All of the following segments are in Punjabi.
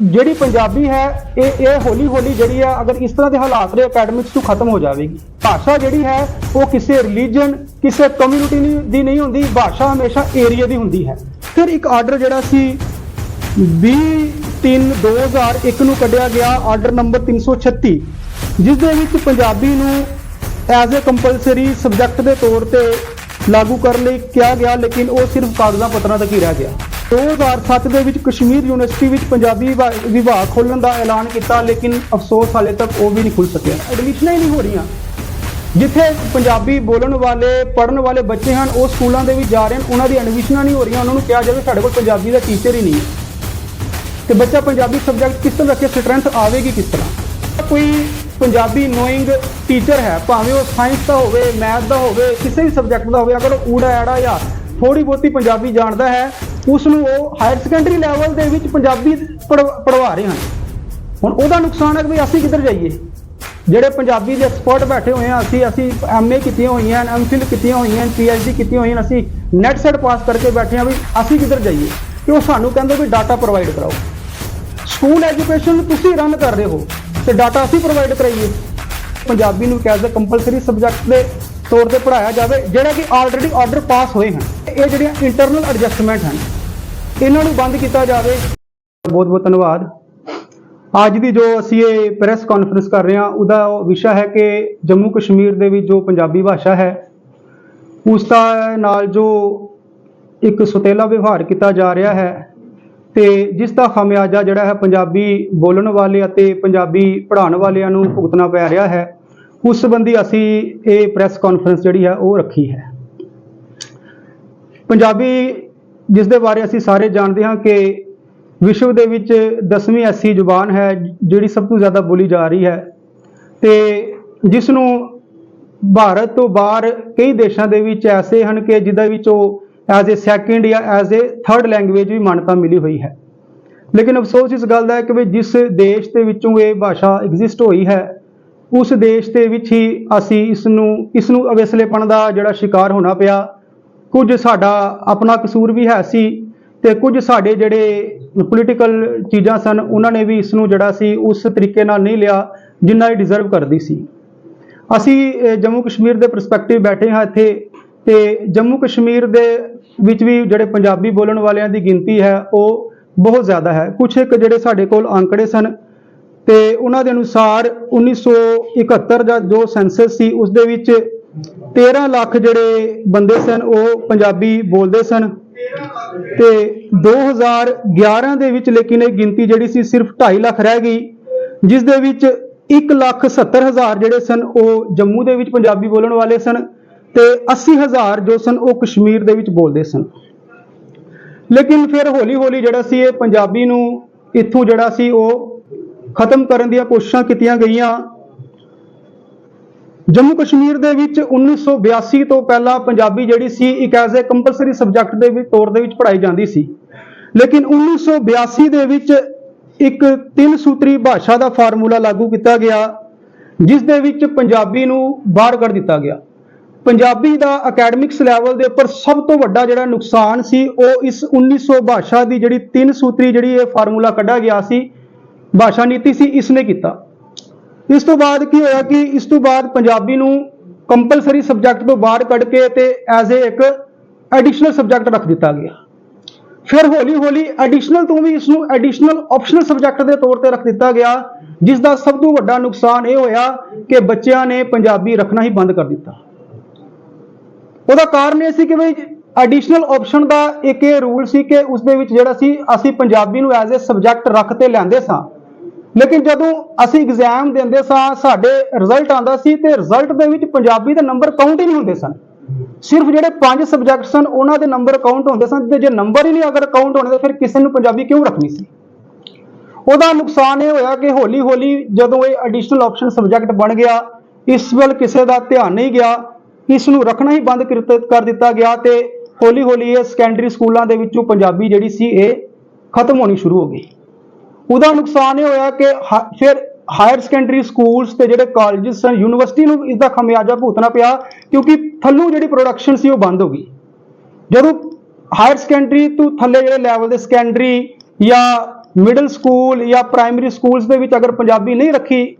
ਜਿਹੜੀ ਪੰਜਾਬੀ ਹੈ, ਇਹ ਇਹ ਹੌਲੀ ਹੌਲੀ ਜਿਹੜੀ ਹੈ ਅਗਰ ਇਸ ਤਰ੍ਹਾਂ ਦੇ ਹਾਲਾਤ ਰਹੇ ਅਕੈਡਮਿਕਸ ਤੋਂ ਖਤਮ ਹੋ ਜਾਵੇਗੀ। ਭਾਸ਼ਾ ਜਿਹੜੀ ਹੈ, ਉਹ ਕਿਸੇ ਰਿਲੀਜਨ ਕਿਸੇ ਕਮਿਊਨਿਟੀ ਦੀ ਨਹੀਂ ਹੁੰਦੀ, ਭਾਸ਼ਾ ਹਮੇਸ਼ਾ ਏਰੀਆ ਦੀ ਹੁੰਦੀ ਹੈ। ਫਿਰ ਇੱਕ ਆਰਡਰ ਜਿਹੜਾ ਸੀ 20/3/2001 ਨੂੰ ਕੱਢਿਆ ਗਿਆ ਆਰਡਰ ਨੰਬਰ 336 ਜਿਸ ਦੇ ਵਿੱਚ ਪੰਜਾਬੀ ਨੂੰ ਐਜ਼ ਅ ਕੰਪਲਸਰੀ ਸਬਜੈਕਟ ਦੇ ਤੌਰ ਤੇ ਲਾਗੂ ਕਰਨ ਲਈ ਕਿਹਾ ਗਿਆ, ਲੇਕਿਨ ਉਹ ਸਿਰਫ ਕਾਗਜ਼ਾਂ ਪੱਤਰਾਂ ਤੱਕ ਹੀ ਰਹਿ ਗਿਆ। 2007 ਦੇ ਵਿੱਚ ਕਸ਼ਮੀਰ ਯੂਨੀਵਰਸਿਟੀ ਵਿੱਚ ਪੰਜਾਬੀ ਵਿਭਾ- ਵਿਭਾਗ ਖੋਲ੍ਹਣ ਦਾ ਐਲਾਨ ਕੀਤਾ, ਲੇਕਿਨ ਅਫਸੋਸ ਹਾਲੇ ਤੱਕ ਉਹ ਵੀ ਨਹੀਂ ਖੁੱਲ ਸਕਿਆ। ਐਡਮਿਸ਼ਨਾਂ ਹੀ ਨਹੀਂ ਹੋ ਰਹੀਆਂ। ਜਿੱਥੇ ਪੰਜਾਬੀ ਬੋਲਣ ਵਾਲੇ, ਪੜ੍ਹਨ ਵਾਲੇ ਬੱਚੇ ਹਨ, ਉਹ ਸਕੂਲਾਂ ਦੇ ਵਿੱਚ ਜਾ ਰਹੇ ਹਨ, ਉਹਨਾਂ ਦੀ ਐਡਮਿਸ਼ਨਾਂ ਨਹੀਂ ਹੋ ਰਹੀਆਂ। ਉਹਨਾਂ ਨੂੰ ਕਿਹਾ ਜਾਵੇ, ਸਾਡੇ ਕੋਲ ਪੰਜਾਬੀ ਦਾ ਟੀਚਰ ਹੀ ਨਹੀਂ ਹੈ। ਤੇ ਬੱਚਾ ਪੰਜਾਬੀ ਸਬਜੈਕਟ ਕਿਸ ਤਰ੍ਹਾਂ ਰੱਖੇ ਸਟਰੈਂਥ ਆਵੇਗੀ ਕਿਸ ਤਰ੍ਹਾਂ? ਕੋਈ ਪੰਜਾਬੀ ਨੋਇੰਗ ਟੀਚਰ ਹੈ, ਭਾਵੇਂ ਉਹ ਸਾਇੰਸ ਦਾ ਹੋਵੇ ਮੈਥ ਦਾ ਹੋਵੇ, ਕਿਸੇ ਵੀ ਸਬਜੈਕਟ ਦਾ ਹੋਵੇ, ਅਗਰ ਉਹ ਊੜਾ ਐੜਾ ਜਾਂ ਥੋੜੀ ਬਹੁਤੀ ਪੰਜਾਬੀ ਜਾਣਦਾ ਹੈ ਉਸ ਨੂੰ ਉਹ ਹਾਇਰ ਸੈਕੰਡਰੀ ਲੈਵਲ ਦੇ ਵਿੱਚ ਪੰਜਾਬੀ ਪੜ੍ਹ- ਪੜ੍ਹਵਾ ਰਹੇ ਹਨ। ਹੁਣ ਉਹਦਾ ਨੁਕਸਾਨ ਹੈ ਕਿ ਵੀ ਅਸੀਂ ਕਿੱਧਰ ਜਾਈਏ? ਜਿਹੜੇ ਪੰਜਾਬੀ ਦੇ ਐਕਸਪਰਟ ਬੈਠੇ ਹੋਏ ਆ, ਅਸੀਂ ਅਸੀਂ ਐਮਏ ਕੀਤੀਆਂ ਹੋਈਆਂ ਹਨ ਐਮਫਿਲ ਕੀਤੀਆਂ ਹੋਈਆਂ ਹਨ ਪੀਐਚਡੀ ਕੀਤੀਆਂ ਹੋਈਆਂ ਹਨ ਅਸੀਂ ਨੈਟ ਸੈਟ ਪਾਸ ਕਰਕੇ ਬੈਠੇ ਆ ਵੀ ਅਸੀਂ ਕਿੱਧਰ ਜਾਈਏ? ਤੇ ਉਹ ਸਾਨੂੰ ਕਹਿੰਦੇ ਵੀ ਡਾਟਾ ਪ੍ਰੋਵਾਈਡ ਕਰਾਓ। ਸਕੂਲ ਐਜੂਕੇਸ਼ਨ ਤੁਸੀਂ ਰਨ ਕਰ ਰਹੇ ਹੋ, ਤੇ ਡਾਟਾ ਅਸੀਂ ਪ੍ਰੋਵਾਈਡ ਕਰਾਈਏ। ਪੰਜਾਬੀ ਨੂੰ ਐਜ਼ ਕੰਪਲਸਰੀ ਸਬਜੈਕਟ ਦੇ ਤੌਰ ਤੇ ਪੜਾਇਆ ਜਾਵੇ, ਜਿਹੜਾ ਕਿ ਆਲਰੇਡੀ ਆਰਡਰ ਪਾਸ ਹੋਏ ਹਨ। ਇਹ ਜਿਹੜੀਆਂ ਇੰਟਰਨਲ ਐਡਜਸਟਮੈਂਟ ਹਨ, ਇਹਨਾਂ ਨੂੰ ਬੰਦ ਕੀਤਾ ਜਾਵੇ। ਬਹੁਤ ਬਹੁਤ ਧੰਨਵਾਦ। ਅੱਜ ਦੀ ਜੋ ਅਸੀਂ ਇਹ ਪ੍ਰੈਸ ਕਾਨਫਰੰਸ ਕਰ ਰਹੇ ਹਾਂ, ਉਹਦਾ ਵਿਸ਼ਾ ਹੈ ਕਿ ਜੰਮੂ ਕਸ਼ਮੀਰ ਦੇ ਵਿੱਚ ਜੋ ਪੰਜਾਬੀ ਭਾਸ਼ਾ ਹੈ, ਉਸ ਦਾ ਨਾਲ ਜੋ ਇੱਕ ਸੁਤੇਲਾ ਵਿਵਹਾਰ ਕੀਤਾ ਜਾ ਰਿਹਾ ਹੈ ਤੇ ਜਿਸ ਦਾ ਖਾਮਿਆਜਾ ਜਿਹੜਾ ਹੈ ਪੰਜਾਬੀ ਬੋਲਣ ਵਾਲੇ ਅਤੇ ਪੰਜਾਬੀ ਪੜ੍ਹਾਉਣ ਵਾਲਿਆਂ ਨੂੰ ਭੁਗਤਣਾ ਪੈ ਰਿਹਾ ਹੈ ਉਸ ਸੰਬੰਧੀ ਅਸੀਂ ਇਹ ਪ੍ਰੈਸ ਕਾਨਫਰੰਸ ਜਿਹੜੀ ਹੈ ਉਹ ਰੱਖੀ ਹੈ। ਪੰਜਾਬੀ ਜਿਸ ਦੇ ਬਾਰੇ ਅਸੀਂ ਸਾਰੇ ਜਾਣਦੇ ਹਾਂ ਕਿ ਵਿਸ਼ਵ ਦੇ ਵਿੱਚ 10ਵੀਂ ਐਸੀ ਜ਼ੁਬਾਨ ਹੈ, ਜਿਹੜੀ ਸਭ ਤੋਂ ਜ਼ਿਆਦਾ ਬੋਲੀ ਜਾ ਰਹੀ ਹੈ ਤੇ ਜਿਸ ਨੂੰ ਭਾਰਤ ਤੋਂ ਬਾਹਰ ਕਈ ਦੇਸ਼ਾਂ ਦੇ ਵਿੱਚ ਐਸੇ ਹਨ ਕਿ ਜਿਹਦੇ ਵਿੱਚ ਉਹ ਐਜ਼ ਅ ਸੈਕੰਡ ਜਾਂ ਐਜ਼ ਅ ਥਰਡ ਲੈਂਗੁਏਜ ਵੀ ਮਾਨਤਾ ਮਿਲੀ ਹੋਈ ਹੈ। ਲੇਕਿਨ ਅਫਸੋਸ ਇਸ ਗੱਲ ਦਾ ਹੈ ਕਿ ਵੀ ਜਿਸ ਦੇਸ਼ ਦੇ ਵਿੱਚੋਂ ਇਹ ਭਾਸ਼ਾ ਐਗਜ਼ਿਸਟ ਹੋਈ ਹੈ ਉਸ ਦੇਸ਼ ਦੇ ਵਿੱਚ ਹੀ ਅਸੀਂ ਇਸ ਨੂੰ ਇਸ ਨੂੰ ਅਵੇਸਲੇਪਣ ਦਾ ਜਿਹੜਾ ਸ਼ਿਕਾਰ ਹੋਣਾ ਪਿਆ। ਕੁਝ ਸਾਡਾ ਆਪਣਾ ਕਸੂਰ ਵੀ ਹੈ ਸੀ ਤੇ ਕੁਝ ਸਾਡੇ ਜਿਹੜੇ ਪੋਲੀਟੀਕਲ ਚੀਜ਼ਾਂ ਸਨ, ਉਹਨਾਂ ਨੇ ਵੀ ਇਸ ਨੂੰ ਜਿਹੜਾ ਸੀ ਉਸ ਤਰੀਕੇ ਨਾਲ ਨਹੀਂ ਲਿਆ ਜਿੰਨਾ ਇਹ ਡਿਜ਼ਰਵ ਕਰਦੀ ਸੀ। ਅਸੀਂ ਜੰਮੂ ਕਸ਼ਮੀਰ ਦੇ ਪਰਸਪੈਕਟਿਵ ਬੈਠੇ ਹਾਂ ਇੱਥੇ ਤੇ ਜੰਮੂ ਕਸ਼ਮੀਰ ਦੇ ਵਿੱਚ ਵੀ ਜਿਹੜੇ ਪੰਜਾਬੀ ਬੋਲਣ ਵਾਲਿਆਂ ਦੀ ਗਿਣਤੀ ਹੈ, ਉਹ ਬਹੁਤ ਜ਼ਿਆਦਾ ਹੈ। ਕੁਝ ਇੱਕ ਜਿਹੜੇ ਸਾਡੇ ਕੋਲ ਅੰਕੜੇ ਸਨ ਤੇ ਉਹਨਾਂ ਦੇ ਅਨੁਸਾਰ 1971 ਦਾ ਜੋ ਸੈਂਸਸ ਸੀ, ਉਸ ਦੇ ਵਿੱਚ 13 ਲੱਖ ਜਿਹੜੇ ਬੰਦੇ ਸਨ, ਉਹ ਪੰਜਾਬੀ ਬੋਲਦੇ ਸਨ ਤੇ 2011 ਦੇ ਵਿੱਚ ਲੇਕਿਨ ਇਹ ਗਿਣਤੀ ਜਿਹੜੀ ਸੀ, ਸਿਰਫ 2.5 ਲੱਖ ਰਹਿ ਗਈ, ਜਿਸ ਦੇ ਵਿੱਚ 1 ਲੱਖ 70 ਹਜ਼ਾਰ ਜਿਹੜੇ ਸਨ, ਉਹ ਜੰਮੂ ਦੇ ਵਿੱਚ ਪੰਜਾਬੀ ਬੋਲਣ ਵਾਲੇ ਸਨ ਤੇ 80 ਹਜ਼ਾਰ ਜੋ ਸਨ, ਉਹ ਕਸ਼ਮੀਰ ਦੇ ਵਿੱਚ ਬੋਲਦੇ ਸਨ। ਲੇਕਿਨ ਫਿਰ ਹੌਲੀ ਹੌਲੀ ਜਿਹੜਾ ਸੀ, ਇਹ ਪੰਜਾਬੀ ਨੂੰ ਇੱਥੋਂ ਜਿਹੜਾ ਸੀ, ਉਹ ਖਤਮ ਕਰਨ ਦੀਆਂ ਕੋਸ਼ਿਸ਼ਾਂ ਕੀਤੀਆਂ ਗਈਆਂ। ਜੰਮੂ ਕਸ਼ਮੀਰ ਦੇ ਵਿੱਚ 1982 ਤੋਂ ਪਹਿਲਾਂ ਪੰਜਾਬੀ ਜਿਹੜੀ ਸੀ, ਇੱਕ ਐਜ਼ ਅ ਕੰਪਲਸਰੀ ਸਬਜੈਕਟ ਦੇ ਵਿੱਚ ਤੌਰ ਦੇ ਵਿੱਚ ਪੜ੍ਹਾਈ ਜਾਂਦੀ ਸੀ। ਲੇਕਿਨ 1982 ਦੇ ਵਿੱਚ ਇੱਕ ਤਿੰਨ ਸੂਤਰੀ ਭਾਸ਼ਾ ਦਾ ਫਾਰਮੂਲਾ ਲਾਗੂ ਕੀਤਾ ਗਿਆ, ਜਿਸ ਦੇ ਵਿੱਚ ਪੰਜਾਬੀ ਨੂੰ ਬਾਹਰ ਕੱਢ ਦਿੱਤਾ ਗਿਆ। ਪੰਜਾਬੀ ਦਾ ਅਕੈਡਮਿਕਸ ਲੈਵਲ ਦੇ ਉੱਪਰ ਸਭ ਤੋਂ ਵੱਡਾ ਜਿਹੜਾ ਨੁਕਸਾਨ ਸੀ, ਉਹ ਇਸ 1900 ਭਾਸ਼ਾ ਦੀ ਜਿਹੜੀ ਤਿੰਨ ਸੂਤਰੀ ਜਿਹੜੀ ਇਹ ਫਾਰਮੂਲਾ ਕੱਢਿਆ ਗਿਆ ਸੀ ਭਾਸ਼ਾ ਨੀਤੀ ਸੀ ਇਸ ਨੇ ਕੀਤਾ। ਇਸ ਤੋਂ ਬਾਅਦ ਕੀ ਹੋਇਆ ਕਿ ਇਸ ਤੋਂ ਬਾਅਦ ਪੰਜਾਬੀ ਨੂੰ ਕੰਪਲਸਰੀ ਸਬਜੈਕਟ ਤੋਂ ਬਾਹਰ ਕੱਢ ਕੇ ਤੇ ਐਜ਼ ਅ ਇੱਕ ਐਡੀਸ਼ਨਲ ਸਬਜੈਕਟ ਰੱਖ ਦਿੱਤਾ ਗਿਆ। ਫਿਰ ਹੌਲੀ ਹੌਲੀ ਐਡੀਸ਼ਨਲ ਤੋਂ ਵੀ ਇਸ ਨੂੰ ਐਡੀਸ਼ਨਲ ਆਪਸ਼ਨਲ ਸਬਜੈਕਟ ਦੇ ਤੌਰ ਤੇ ਰੱਖ ਦਿੱਤਾ ਗਿਆ ਜਿਸ ਦਾ ਸਭ ਤੋਂ ਵੱਡਾ ਨੁਕਸਾਨ ਇਹ ਹੋਇਆ ਕਿ ਬੱਚਿਆਂ ਨੇ ਪੰਜਾਬੀ ਰੱਖਣਾ ਹੀ ਬੰਦ ਕਰ ਦਿੱਤਾ। ਉਹਦਾ ਕਾਰਨ ਇਹ ਸੀ ਕਿ ਵੀ ਐਡੀਸ਼ਨਲ ਆਪਸ਼ਨ ਦਾ ਇੱਕ ਇਹ ਰੂਲ ਸੀ ਕਿ ਉਸ ਦੇ ਵਿੱਚ ਜਿਹੜਾ ਸੀ, ਅਸੀਂ ਪੰਜਾਬੀ ਨੂੰ ਐਜ਼ ਅ ਸਬਜੈਕਟ ਰੱਖ ਤੇ ਲੈਂਦੇ ਸਾਂ। ਲੇਕਿਨ ਜਦੋਂ ਅਸੀਂ ਐਗਜ਼ਾਮ ਦਿੰਦੇ ਸਾਂ, ਸਾਡੇ ਰਿਜ਼ਲਟ ਆਂਦਾ ਸੀ ਤੇ ਰਿਜ਼ਲਟ ਦੇ ਵਿੱਚ ਪੰਜਾਬੀ ਦੇ ਨੰਬਰ ਕਾਊਂਟ ਹੀ ਨਹੀਂ ਹੁੰਦੇ ਸਨ। ਸਿਰਫ ਜਿਹੜੇ ਪੰਜ ਸਬਜੈਕਟ ਸਨ, ਉਹਨਾਂ ਦੇ ਨੰਬਰ ਕਾਊਂਟ ਹੁੰਦੇ ਸਨ ਤੇ ਜੇ ਨੰਬਰ ਹੀ ਨਹੀਂ ਅਗਰ ਕਾਊਂਟ ਹੋਣੇ ਤਾਂ ਫਿਰ ਕਿਸੇ ਨੂੰ ਪੰਜਾਬੀ ਕਿਉਂ ਰੱਖਣੀ ਸੀ? ਉਹਦਾ ਨੁਕਸਾਨ ਇਹ ਹੋਇਆ ਕਿ ਹੌਲੀ ਹੌਲੀ ਜਦੋਂ ਇਹ ਐਡੀਸ਼ਨਲ ਆਪਸ਼ਨ ਸਬਜੈਕਟ ਬਣ ਗਿਆ, ਇਸ ਵੱਲ ਕਿਸੇ ਦਾ ਧਿਆਨ ਨਹੀਂ ਗਿਆ, ਇਸ ਨੂੰ ਰੱਖਣਾ ਹੀ ਬੰਦ ਕਰ- ਦਿੱਤਾ ਗਿਆ ਤੇ ਹੌਲੀ ਹੌਲੀ ਇਹ ਸੈਕੰਡਰੀ ਸਕੂਲਾਂ ਦੇ ਵਿੱਚੋਂ ਪੰਜਾਬੀ ਜਿਹੜੀ ਸੀ, ਇਹ ਖਤਮ ਹੋਣੀ ਸ਼ੁਰੂ ਹੋ ਗਈ। ਉਹਦਾ ਨੁਕਸਾਨ ਇਹ ਹੋਇਆ ਕਿ ਹਾ- ਫਿਰ ਹਾਇਰ ਸੈਕੰਡਰੀ ਸਕੂਲਸ ਤੇ ਜਿਹੜੇ ਕਾਲਜਸ ਸਨ ਯੂਨੀਵਰਸਿਟੀ ਨੂੰ ਇਸ ਦਾ ਖਮਿਆਜਾ ਭੁਗਤਣਾ ਪਿਆ ਕਿਉਂਕਿ ਥੱਲੋਂ ਜਿਹੜੀ ਪ੍ਰੋਡਕਸ਼ਨ ਸੀ ਉਹ ਬੰਦ ਹੋ ਗਈ। ਜਦੋਂ ਹਾਇਰ ਸੈਕੰਡਰੀ ਤੋਂ ਥੱਲੇ ਜਿਹੜੇ ਲੈਵਲ ਦੇ ਸੈਕੰਡਰੀ ਜਾਂ ਮਿਡਲ ਸਕੂਲ ਜਾਂ ਪ੍ਰਾਇਮਰੀ ਸਕੂਲਸ ਦੇ ਵਿੱਚ ਅਗਰ ਪੰਜਾਬੀ ਨਹੀਂ ਰੱਖੀ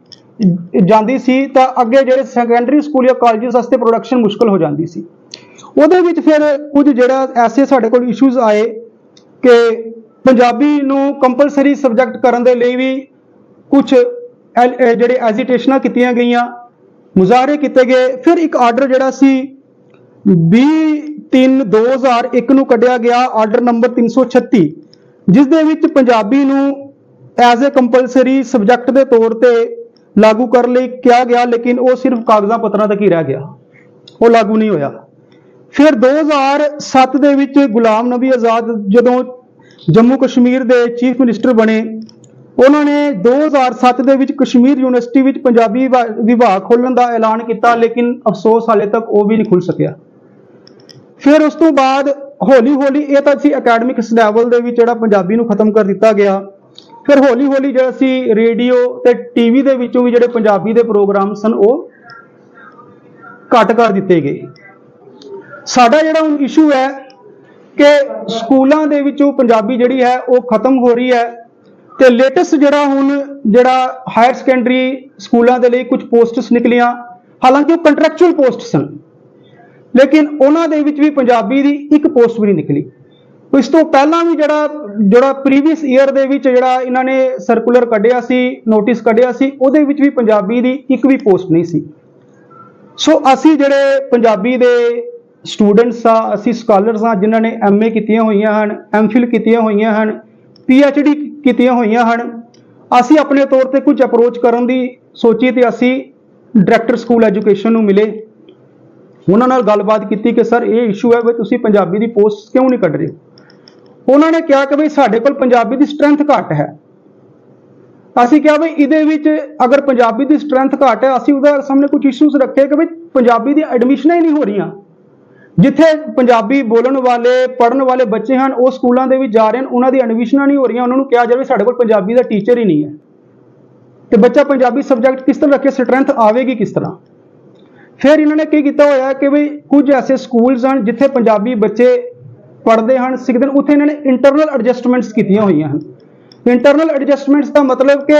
ਜਾਂਦੀ ਸੀ, ਤਾਂ ਅੱਗੇ ਜਿਹੜੇ ਸੈਕੰਡਰੀ ਸਕੂਲ ਜਾਂ ਕਾਲਜਸ ਵਾਸਤੇ ਪ੍ਰੋਡਕਸ਼ਨ ਮੁਸ਼ਕਲ ਹੋ ਜਾਂਦੀ ਸੀ। ਉਹਦੇ ਵਿੱਚ ਫਿਰ ਕੁਝ ਜਿਹੜਾ ਐਸੇ ਸਾਡੇ ਕੋਲ ਇਸ਼ੂਜ਼ ਆਏ ਕਿ ਪੰਜਾਬੀ ਨੂੰ ਕੰਪਲਸਰੀ ਸਬਜੈਕਟ ਕਰਨ ਦੇ ਲਈ ਵੀ ਕੁਝ ਜਿਹੜੇ ਐਜੀਟੇਸ਼ਨਾਂ ਕੀਤੀਆਂ ਗਈਆਂ, ਮੁਜ਼ਾਹਰੇ ਕੀਤੇ ਗਏ। ਫਿਰ ਇੱਕ ਆਰਡਰ ਜਿਹੜਾ ਸੀ 20/3/2001 ਨੂੰ ਕੱਢਿਆ ਗਿਆ ਆਰਡਰ ਨੰਬਰ 336 ਜਿਸ ਦੇ ਵਿੱਚ ਪੰਜਾਬੀ ਨੂੰ ਐਜ਼ ਅ ਕੰਪਲਸਰੀ ਸਬਜੈਕਟ ਦੇ ਤੌਰ ਤੇ ਲਾਗੂ ਕਰਨ ਲਈ ਕਿਹਾ ਗਿਆ, ਲੇਕਿਨ ਉਹ ਸਿਰਫ ਕਾਗਜ਼ਾਂ ਪੱਤਰਾਂ ਤੱਕ ਹੀ ਰਹਿ ਗਿਆ। ਉਹ ਲਾਗੂ ਨਹੀਂ ਹੋਇਆ। ਫਿਰ 2007 ਦੇ ਵਿੱਚ ਗੁਲਾਮ ਨਬੀ ਆਜ਼ਾਦ ਜਦੋਂ ਜੰਮੂ ਕਸ਼ਮੀਰ ਦੇ ਚੀਫ ਮਿਨਿਸਟਰ ਬਣੇ। ਉਹਨਾਂ ਨੇ 2007 ਦੇ ਵਿੱਚ ਕਸ਼ਮੀਰ ਯੂਨੀਵਰਸਿਟੀ ਵਿੱਚ ਪੰਜਾਬੀ ਵਿਭਾ- ਵਿਭਾਗ ਖੋਲ੍ਹਣ ਦਾ ਐਲਾਨ ਕੀਤਾ, ਲੇਕਿਨ ਅਫਸੋਸ ਹਾਲੇ ਤੱਕ ਉਹ ਵੀ ਨਹੀਂ ਖੁੱਲ ਸਕਿਆ। ਫਿਰ ਉਸ ਤੋਂ ਬਾਅਦ ਹੌਲੀ ਹੌਲੀ ਇਹ ਤਾਂ ਸੀ ਅਕੈਡਮਿਕਸ ਲੈਵਲ ਦੇ ਵਿੱਚ ਜਿਹੜਾ ਪੰਜਾਬੀ ਨੂੰ ਖਤਮ ਕਰ ਦਿੱਤਾ ਗਿਆ। ਫਿਰ ਹੌਲੀ ਹੌਲੀ ਜਿਹੜਾ ਸੀ ਰੇਡੀਓ ਤੇ ਟੀਵੀ ਦੇ ਵਿੱਚੋਂ ਵੀ ਜਿਹੜੇ ਪੰਜਾਬੀ ਦੇ ਪ੍ਰੋਗਰਾਮ ਸਨ, ਉਹ ਘੱਟ ਕਰ ਦਿੱਤੇ ਗਏ। ਸਾਡਾ ਜਿਹੜਾ ਹੁਣ ਇਸ਼ੂ ਹੈ ਕਿ ਸਕੂਲਾਂ ਦੇ ਵਿੱਚੋਂ ਪੰਜਾਬੀ ਜਿਹੜੀ ਹੈ ਉਹ ਖਤਮ ਹੋ ਰਹੀ ਹੈ ਤੇ ਲੇਟੈਸਟ ਜਿਹੜਾ ਹੁਣ ਜਿਹੜਾ ਹਾਇਰ ਸੈਕੰਡਰੀ ਸਕੂਲਾਂ ਦੇ ਲਈ ਕੁਝ ਪੋਸਟਸ ਨਿਕਲੀਆਂ, ਹਾਲਾਂਕਿ ਉਹ ਕੰਟਰੈਕਚੁਅਲ ਪੋਸਟ ਸਨ, ਲੇਕਿਨ ਉਹਨਾਂ ਦੇ ਵਿੱਚ ਵੀ ਪੰਜਾਬੀ ਦੀ ਇੱਕ ਪੋਸਟ ਵੀ ਨਹੀਂ ਨਿਕਲੀ। ਇਸ ਤੋਂ ਪਹਿਲਾਂ ਵੀ ਜਿਹੜਾ ਜਿਹੜਾ ਪ੍ਰੀਵੀਅਸ ਈਅਰ ਦੇ ਵਿੱਚ ਜਿਹੜਾ ਇਹਨਾਂ ਨੇ ਸਰਕੂਲਰ ਕੱਢਿਆ ਸੀ ਨੋਟਿਸ ਕੱਢਿਆ ਸੀ, ਉਹਦੇ ਵਿੱਚ ਵੀ ਪੰਜਾਬੀ ਦੀ ਇੱਕ ਵੀ ਪੋਸਟ ਨਹੀਂ ਸੀ। ਸੋ ਅਸੀਂ ਜਿਹੜੇ ਪੰਜਾਬੀ ਦੇ ਸਟੂਡੈਂਟਸ ਆ, ਅਸੀਂ ਸਕਾਲਰਸ ਆ, ਜਿਨ੍ਹਾਂ ਨੇ ਐਮਏ ਕੀਤੀਆਂ ਹੋਈਆਂ ਹਨ ਐਮਫਿਲ ਕੀਤੀਆਂ ਹੋਈਆਂ ਹਨ ਪੀਐਚਡੀ ਕੀਤੀਆਂ ਹੋਈਆਂ ਹਨ। ਅਸੀਂ ਆਪਣੇ ਤੌਰ ਤੇ ਕੁਝ ਅਪਰੋਚ ਕਰਨ ਦੀ ਸੋਚੀ ਤੇ ਅਸੀਂ ਡਾਇਰੈਕਟਰ ਸਕੂਲ ਐਜੂਕੇਸ਼ਨ ਨੂੰ ਮਿਲੇ। ਉਹਨਾਂ ਨਾਲ ਗੱਲਬਾਤ ਕੀਤੀ ਕਿ ਸਰ ਇਹ ਇਸ਼ੂ ਹੈ ਵੀ ਤੁਸੀਂ ਪੰਜਾਬੀ ਦੀ ਪੋਸਟ ਕਿਉਂ ਨਹੀਂ ਕੱਢ ਰਹੇ? ਉਹਨਾਂ ਨੇ ਕਿਹਾ ਕਿ ਵੀ ਸਾਡੇ ਕੋਲ ਪੰਜਾਬੀ ਦੀ ਸਟਰੈਂਥ ਘੱਟ ਹੈ। ਅਸੀਂ ਕਿਹਾ ਵੀ ਇਹਦੇ ਵਿੱਚ ਅਗਰ ਪੰਜਾਬੀ ਦੀ ਸਟਰੈਂਥ ਘੱਟ ਹੈ, ਅਸੀਂ ਉਹਦੇ ਸਾਹਮਣੇ ਕੁਝ ਇਸ਼ੂਜ਼ ਰੱਖੇ ਕਿ ਵੀ ਪੰਜਾਬੀ ਦੀ ਐਡਮਿਸ਼ਨਾਂ ਹੀ ਨਹੀਂ ਹੋ ਰਹੀਆਂ। ਜਿੱਥੇ ਪੰਜਾਬੀ ਬੋਲਣ ਵਾਲੇ ਪੜਨ ਵਾਲੇ ਬੱਚੇ ਹਨ, ਉਹ ਸਕੂਲਾਂ ਦੇ ਵਿੱਚ ਜਾ ਰਹੇ ਹਨ, ਉਹਨਾਂ ਦੀ ਐਡਮਿਸ਼ਨਾਂ ਨਹੀਂ ਹੋ ਰਹੀਆਂ, ਉਹਨਾਂ ਨੂੰ ਕਿਹਾ ਜਾਵੇ ਸਾਡੇ ਕੋਲ ਪੰਜਾਬੀ ਦਾ ਟੀਚਰ ਹੀ ਨਹੀਂ ਹੈ। ਤੇ ਬੱਚਾ ਪੰਜਾਬੀ ਸਬਜੈਕਟ ਕਿਸ ਤਰ੍ਹਾਂ ਰੱਖੇ ਸਟਰੈਂਥ ਆਵੇਗੀ ਕਿਸ ਤਰ੍ਹਾਂ? ਫਿਰ ਇਹਨਾਂ ਨੇ ਕੀ ਕੀਤਾ ਹੋਇਆ ਕਿ ਵੀ ਕੁਝ ਐਸੇ ਸਕੂਲਸ ਹਨ ਜਿੱਥੇ ਪੰਜਾਬੀ ਬੱਚੇ ਪੜ੍ਹਦੇ ਹਨ, ਸਿੱਖਦੇ ਹਨ, ਉੱਥੇ ਇਹਨਾਂ ਨੇ ਇੰਟਰਨਲ ਐਡਜਸਟਮੈਂਟਸ ਕੀਤੀਆਂ ਹੋਈਆਂ ਹਨ। ਇੰਟਰਨਲ ਐਡਜਸਟਮੈਂਟਸ ਦਾ ਮਤਲਬ ਕਿ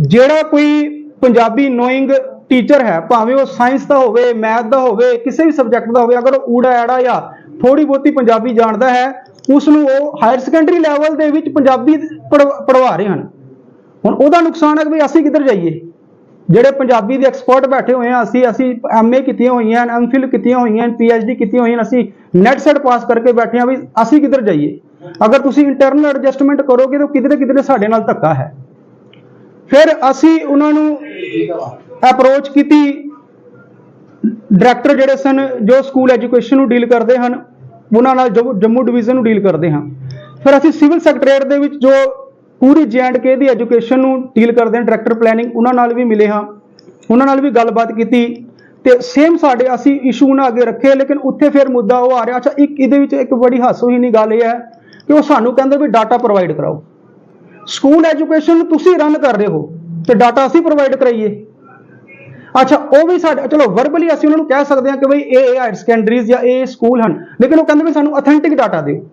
ਜਿਹੜਾ ਕੋਈ ਪੰਜਾਬੀ ਨੋਇੰਗ ਟੀਚਰ ਹੈ, ਭਾਵੇਂ ਉਹ ਸਾਇੰਸ ਦਾ ਹੋਵੇ ਮੈਥ ਦਾ ਹੋਵੇ, ਕਿਸੇ ਵੀ ਸਬਜੈਕਟ ਦਾ ਹੋਵੇ, ਅਗਰ ਉਹ ਊੜਾ, ਐੜਾ ਜਾਂ ਥੋੜੀ ਬਹੁਤੀ ਪੰਜਾਬੀ ਜਾਣਦਾ ਹੈ ਉਸ ਨੂੰ ਉਹ ਹਾਇਰ ਸੈਕੰਡਰੀ ਲੈਵਲ ਦੇ ਵਿੱਚ ਪੰਜਾਬੀ ਪੜ੍ਹ- ਪੜ੍ਹਵਾ ਰਹੇ ਹਨ। ਹੁਣ ਉਹਦਾ ਨੁਕਸਾਨ ਹੈ ਕਿ ਵੀ ਅਸੀਂ ਕਿੱਧਰ ਜਾਈਏ? ਜਿਹੜੇ ਪੰਜਾਬੀ ਦੇ ਐਕਸਪਰਟ ਬੈਠੇ ਹੋਏ ਆ, ਅਸੀਂ ਅਸੀਂ ਐਮਏ ਕੀਤੀਆਂ ਹੋਈਆਂ ਹਨ ਐਮਫਿਲ ਕੀਤੀਆਂ ਹੋਈਆਂ ਹਨ ਪੀਐਚਡੀ ਕੀਤੀਆਂ ਹੋਈਆਂ ਹਨ ਅਸੀਂ ਨੈਟ ਸੈਟ ਪਾਸ ਕਰਕੇ ਬੈਠੇ ਆ ਵੀ ਅਸੀਂ ਕਿੱਧਰ ਜਾਈਏ? ਅਗਰ ਤੁਸੀਂ ਇੰਟਰਨਲ ਐਡਜਸਟਮੈਂਟ ਕਰੋਗੇ ਤਾਂ ਕਿਧਰੇ ਕਿਧਰੇ ਸਾਡੇ ਨਾਲ ਧੱਕਾ ਹੈ। ਫਿਰ ਅਸੀਂ ਉਹਨਾਂ ਨੂੰ ਅਪਰੋਚ ਕੀਤੀ। ਡਾਇਰੈਕਟਰ ਜਿਹੜੇ ਸਨ, ਜੋ ਸਕੂਲ ਐਜੂਕੇਸ਼ਨ ਨੂੰ ਡੀਲ ਕਰਦੇ ਹਨ, ਉਹਨਾਂ ਨਾਲ ਜੋ ਜੰਮੂ ਡਿਵੀਜ਼ਨ ਨੂੰ ਡੀਲ ਕਰਦੇ ਹਾਂ। ਫਿਰ ਅਸੀਂ ਸਿਵਲ ਸੈਕਟਰੀਏਟ ਦੇ ਵਿੱਚ ਜੋ ਪੂਰੀ ਕੇ ਦੀ ਐਜੂਕੇਸ਼ਨ ਨੂੰ ਡੀਲ ਕਰਦੇ ਹਨ ਡਾਇਰੈਕਟਰ ਪਲੈਨਿੰਗ ਉਹਨਾਂ ਨਾਲ ਵੀ ਮਿਲੇ ਹਾਂ। ਉਹਨਾਂ ਨਾਲ ਵੀ ਗੱਲਬਾਤ ਕੀਤੀ। ਤੇ ਸੇਮ ਸਾਡੇ ਅਸੀਂ ਇਸ਼ੂ ਉਹਨਾਂ ਅੱਗੇ ਰੱਖੇ, ਲੇਕਿਨ ਉੱਥੇ ਫਿਰ ਮੁੱਦਾ ਉਹ ਆ ਰਿਹਾ, ਅੱਛਾ, ਇੱਕ ਇਹਦੇ ਵਿੱਚ ਇੱਕ ਬੜੀ ਹਾਸੋਹੀਣੀ ਗੱਲ ਇਹ ਹੈ ਕਿ ਉਹ ਸਾਨੂੰ ਕਹਿੰਦੇ ਵੀ ਡਾਟਾ ਪ੍ਰੋਵਾਈਡ ਕਰਾਓ। ਸਕੂਲ ਐਜੂਕੇਸ਼ਨ ਤੁਸੀਂ ਰਨ ਕਰ ਰਹੇ ਹੋ, ਤੇ ਡਾਟਾ ਅਸੀਂ ਪ੍ਰੋਵਾਈਡ ਕਰਾਈਏ। ਅੱਛਾ, ਉਹ ਵੀ ਸਾਡੇ ਚਲੋ ਵਰਬਲੀ ਅਸੀਂ ਉਹਨਾਂ ਨੂੰ ਕਹਿ ਸਕਦੇ ਹਾਂ ਕਿ ਬਈ ਇਹ ਹਾਇਰ ਸੈਕੰਡਰੀਜ਼ ਜਾਂ ਇਹ ਸਕੂਲ ਹਨ। ਲੇਕਿਨ ਉਹ ਕਹਿੰਦੇ ਵੀ ਸਾਨੂੰ ਅਥੈਂਟਿਕ ਡਾਟਾ ਦਿਓ।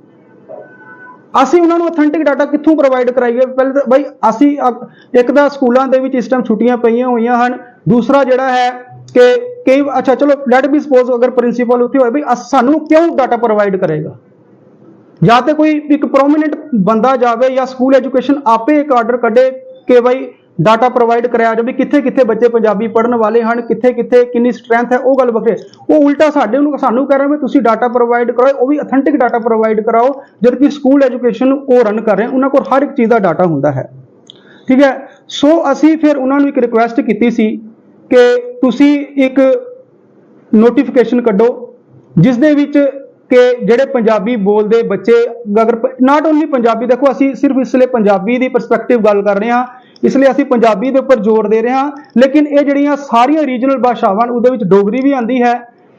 ਅਸੀਂ ਉਹਨਾਂ ਨੂੰ ਅਥੈਂਟਿਕ ਡਾਟਾ ਕਿੱਥੋਂ ਪ੍ਰੋਵਾਈਡ ਕਰਾਈਏ? ਪਹਿਲੇ ਤਾਂ ਬਈ ਅਸੀਂ ਅ- ਇੱਕ ਤਾਂ ਸਕੂਲਾਂ ਦੇ ਵਿੱਚ ਇਸ ਟਾਈਮ ਛੁੱਟੀਆਂ ਪਈਆਂ ਹੋਈਆਂ ਹਨ। ਦੂਸਰਾ ਜਿਹੜਾ ਹੈ ਕਿ ਕਈ ਅੱਛਾ, ਚਲੋ ਲੈਟ ਬੀ ਸਪੋਜ਼ ਅਗਰ ਪ੍ਰਿੰਸੀਪਲ ਉੱਥੇ ਹੋਏ ਬਈ ਅਸ- ਸਾਨੂੰ ਕਿਉਂ ਡਾਟਾ ਪ੍ਰੋਵਾਈਡ ਕਰੇਗਾ? ਜਾਂ ਤੇ ਕੋਈ ਇੱਕ ਪ੍ਰੋਮਿਨੈਂਟ ਬੰਦਾ ਜਾਵੇ ਜਾਂ ਸਕੂਲ ਐਜੂਕੇਸ਼ਨ ਆਪੇ ਇੱਕ ਆਰਡਰ ਕੱਢੇ ਕਿ ਬਈ ਡਾਟਾ ਪ੍ਰੋਵਾਈਡ ਕਰਾਇਆ ਜਾਵੇ ਕਿੱਥੇ ਕਿੱਥੇ ਬੱਚੇ ਪੰਜਾਬੀ ਪੜ੍ਹਨ ਵਾਲੇ ਹਨ ਕਿੱਥੇ ਕਿੱਥੇ ਕਿੰਨੀ ਸਟਰੈਂਥ ਹੈ, ਉਹ ਗੱਲ ਵੱਖਰੀ। ਉਹ ਉਲਟਾ ਸਾਡੇ ਨੂੰ, ਸਾਨੂੰ ਕਹਿ ਰਹੇ ਵੀ ਤੁਸੀਂ ਡਾਟਾ ਪ੍ਰੋਵਾਈਡ ਕਰਾਓ, ਉਹ ਵੀ ਅਥੈਂਟਿਕ ਡਾਟਾ ਪ੍ਰੋਵਾਈਡ ਕਰਾਓ ਜਦਕਿ ਸਕੂਲ ਐਜੂਕੇਸ਼ਨ ਉਹ ਰਨ ਕਰ ਰਹੇ, ਉਹਨਾਂ ਕੋਲ ਹਰ ਇੱਕ ਚੀਜ਼ ਦਾ ਡਾਟਾ ਹੁੰਦਾ ਹੈ। ਠੀਕ ਹੈ? ਸੋ ਅਸੀਂ ਫਿਰ ਉਹਨਾਂ ਨੂੰ ਇੱਕ ਰਿਕੁਐਸਟ ਕੀਤੀ ਸੀ ਕਿ ਤੁਸੀਂ ਇੱਕ ਨੋਟੀਫਿਕੇਸ਼ਨ ਕੱਢੋ, ਜਿਸ ਦੇ ਵਿੱਚ ਕਿ ਜਿਹੜੇ ਪੰਜਾਬੀ ਬੋਲਦੇ ਬੱਚੇ, ਅਗਰ ਨਾਟ ਓਨਲੀ ਪੰਜਾਬੀ, ਦੇਖੋ ਅਸੀਂ ਸਿਰਫ ਇਸ ਲਈ ਪੰਜਾਬੀ ਦੀ ਪਰਸਪੈਕਟਿਵ ਗੱਲ ਕਰ ਰਹੇ ਹਾਂ ਇਸ ਲਈ ਅਸੀਂ ਪੰਜਾਬੀ ਦੇ ਉੱਪਰ ਜ਼ੋਰ ਦੇ ਰਹੇ ਹਾਂ। ਲੇਕਿਨ ਇਹ ਜਿਹੜੀਆਂ ਸਾਰੀਆਂ ਰੀਜਨਲ ਭਾਸ਼ਾਵਾਂ ਨੇ, ਉਹਦੇ ਵਿੱਚ ਡੋਗਰੀ ਵੀ ਆਂਦੀ ਹੈ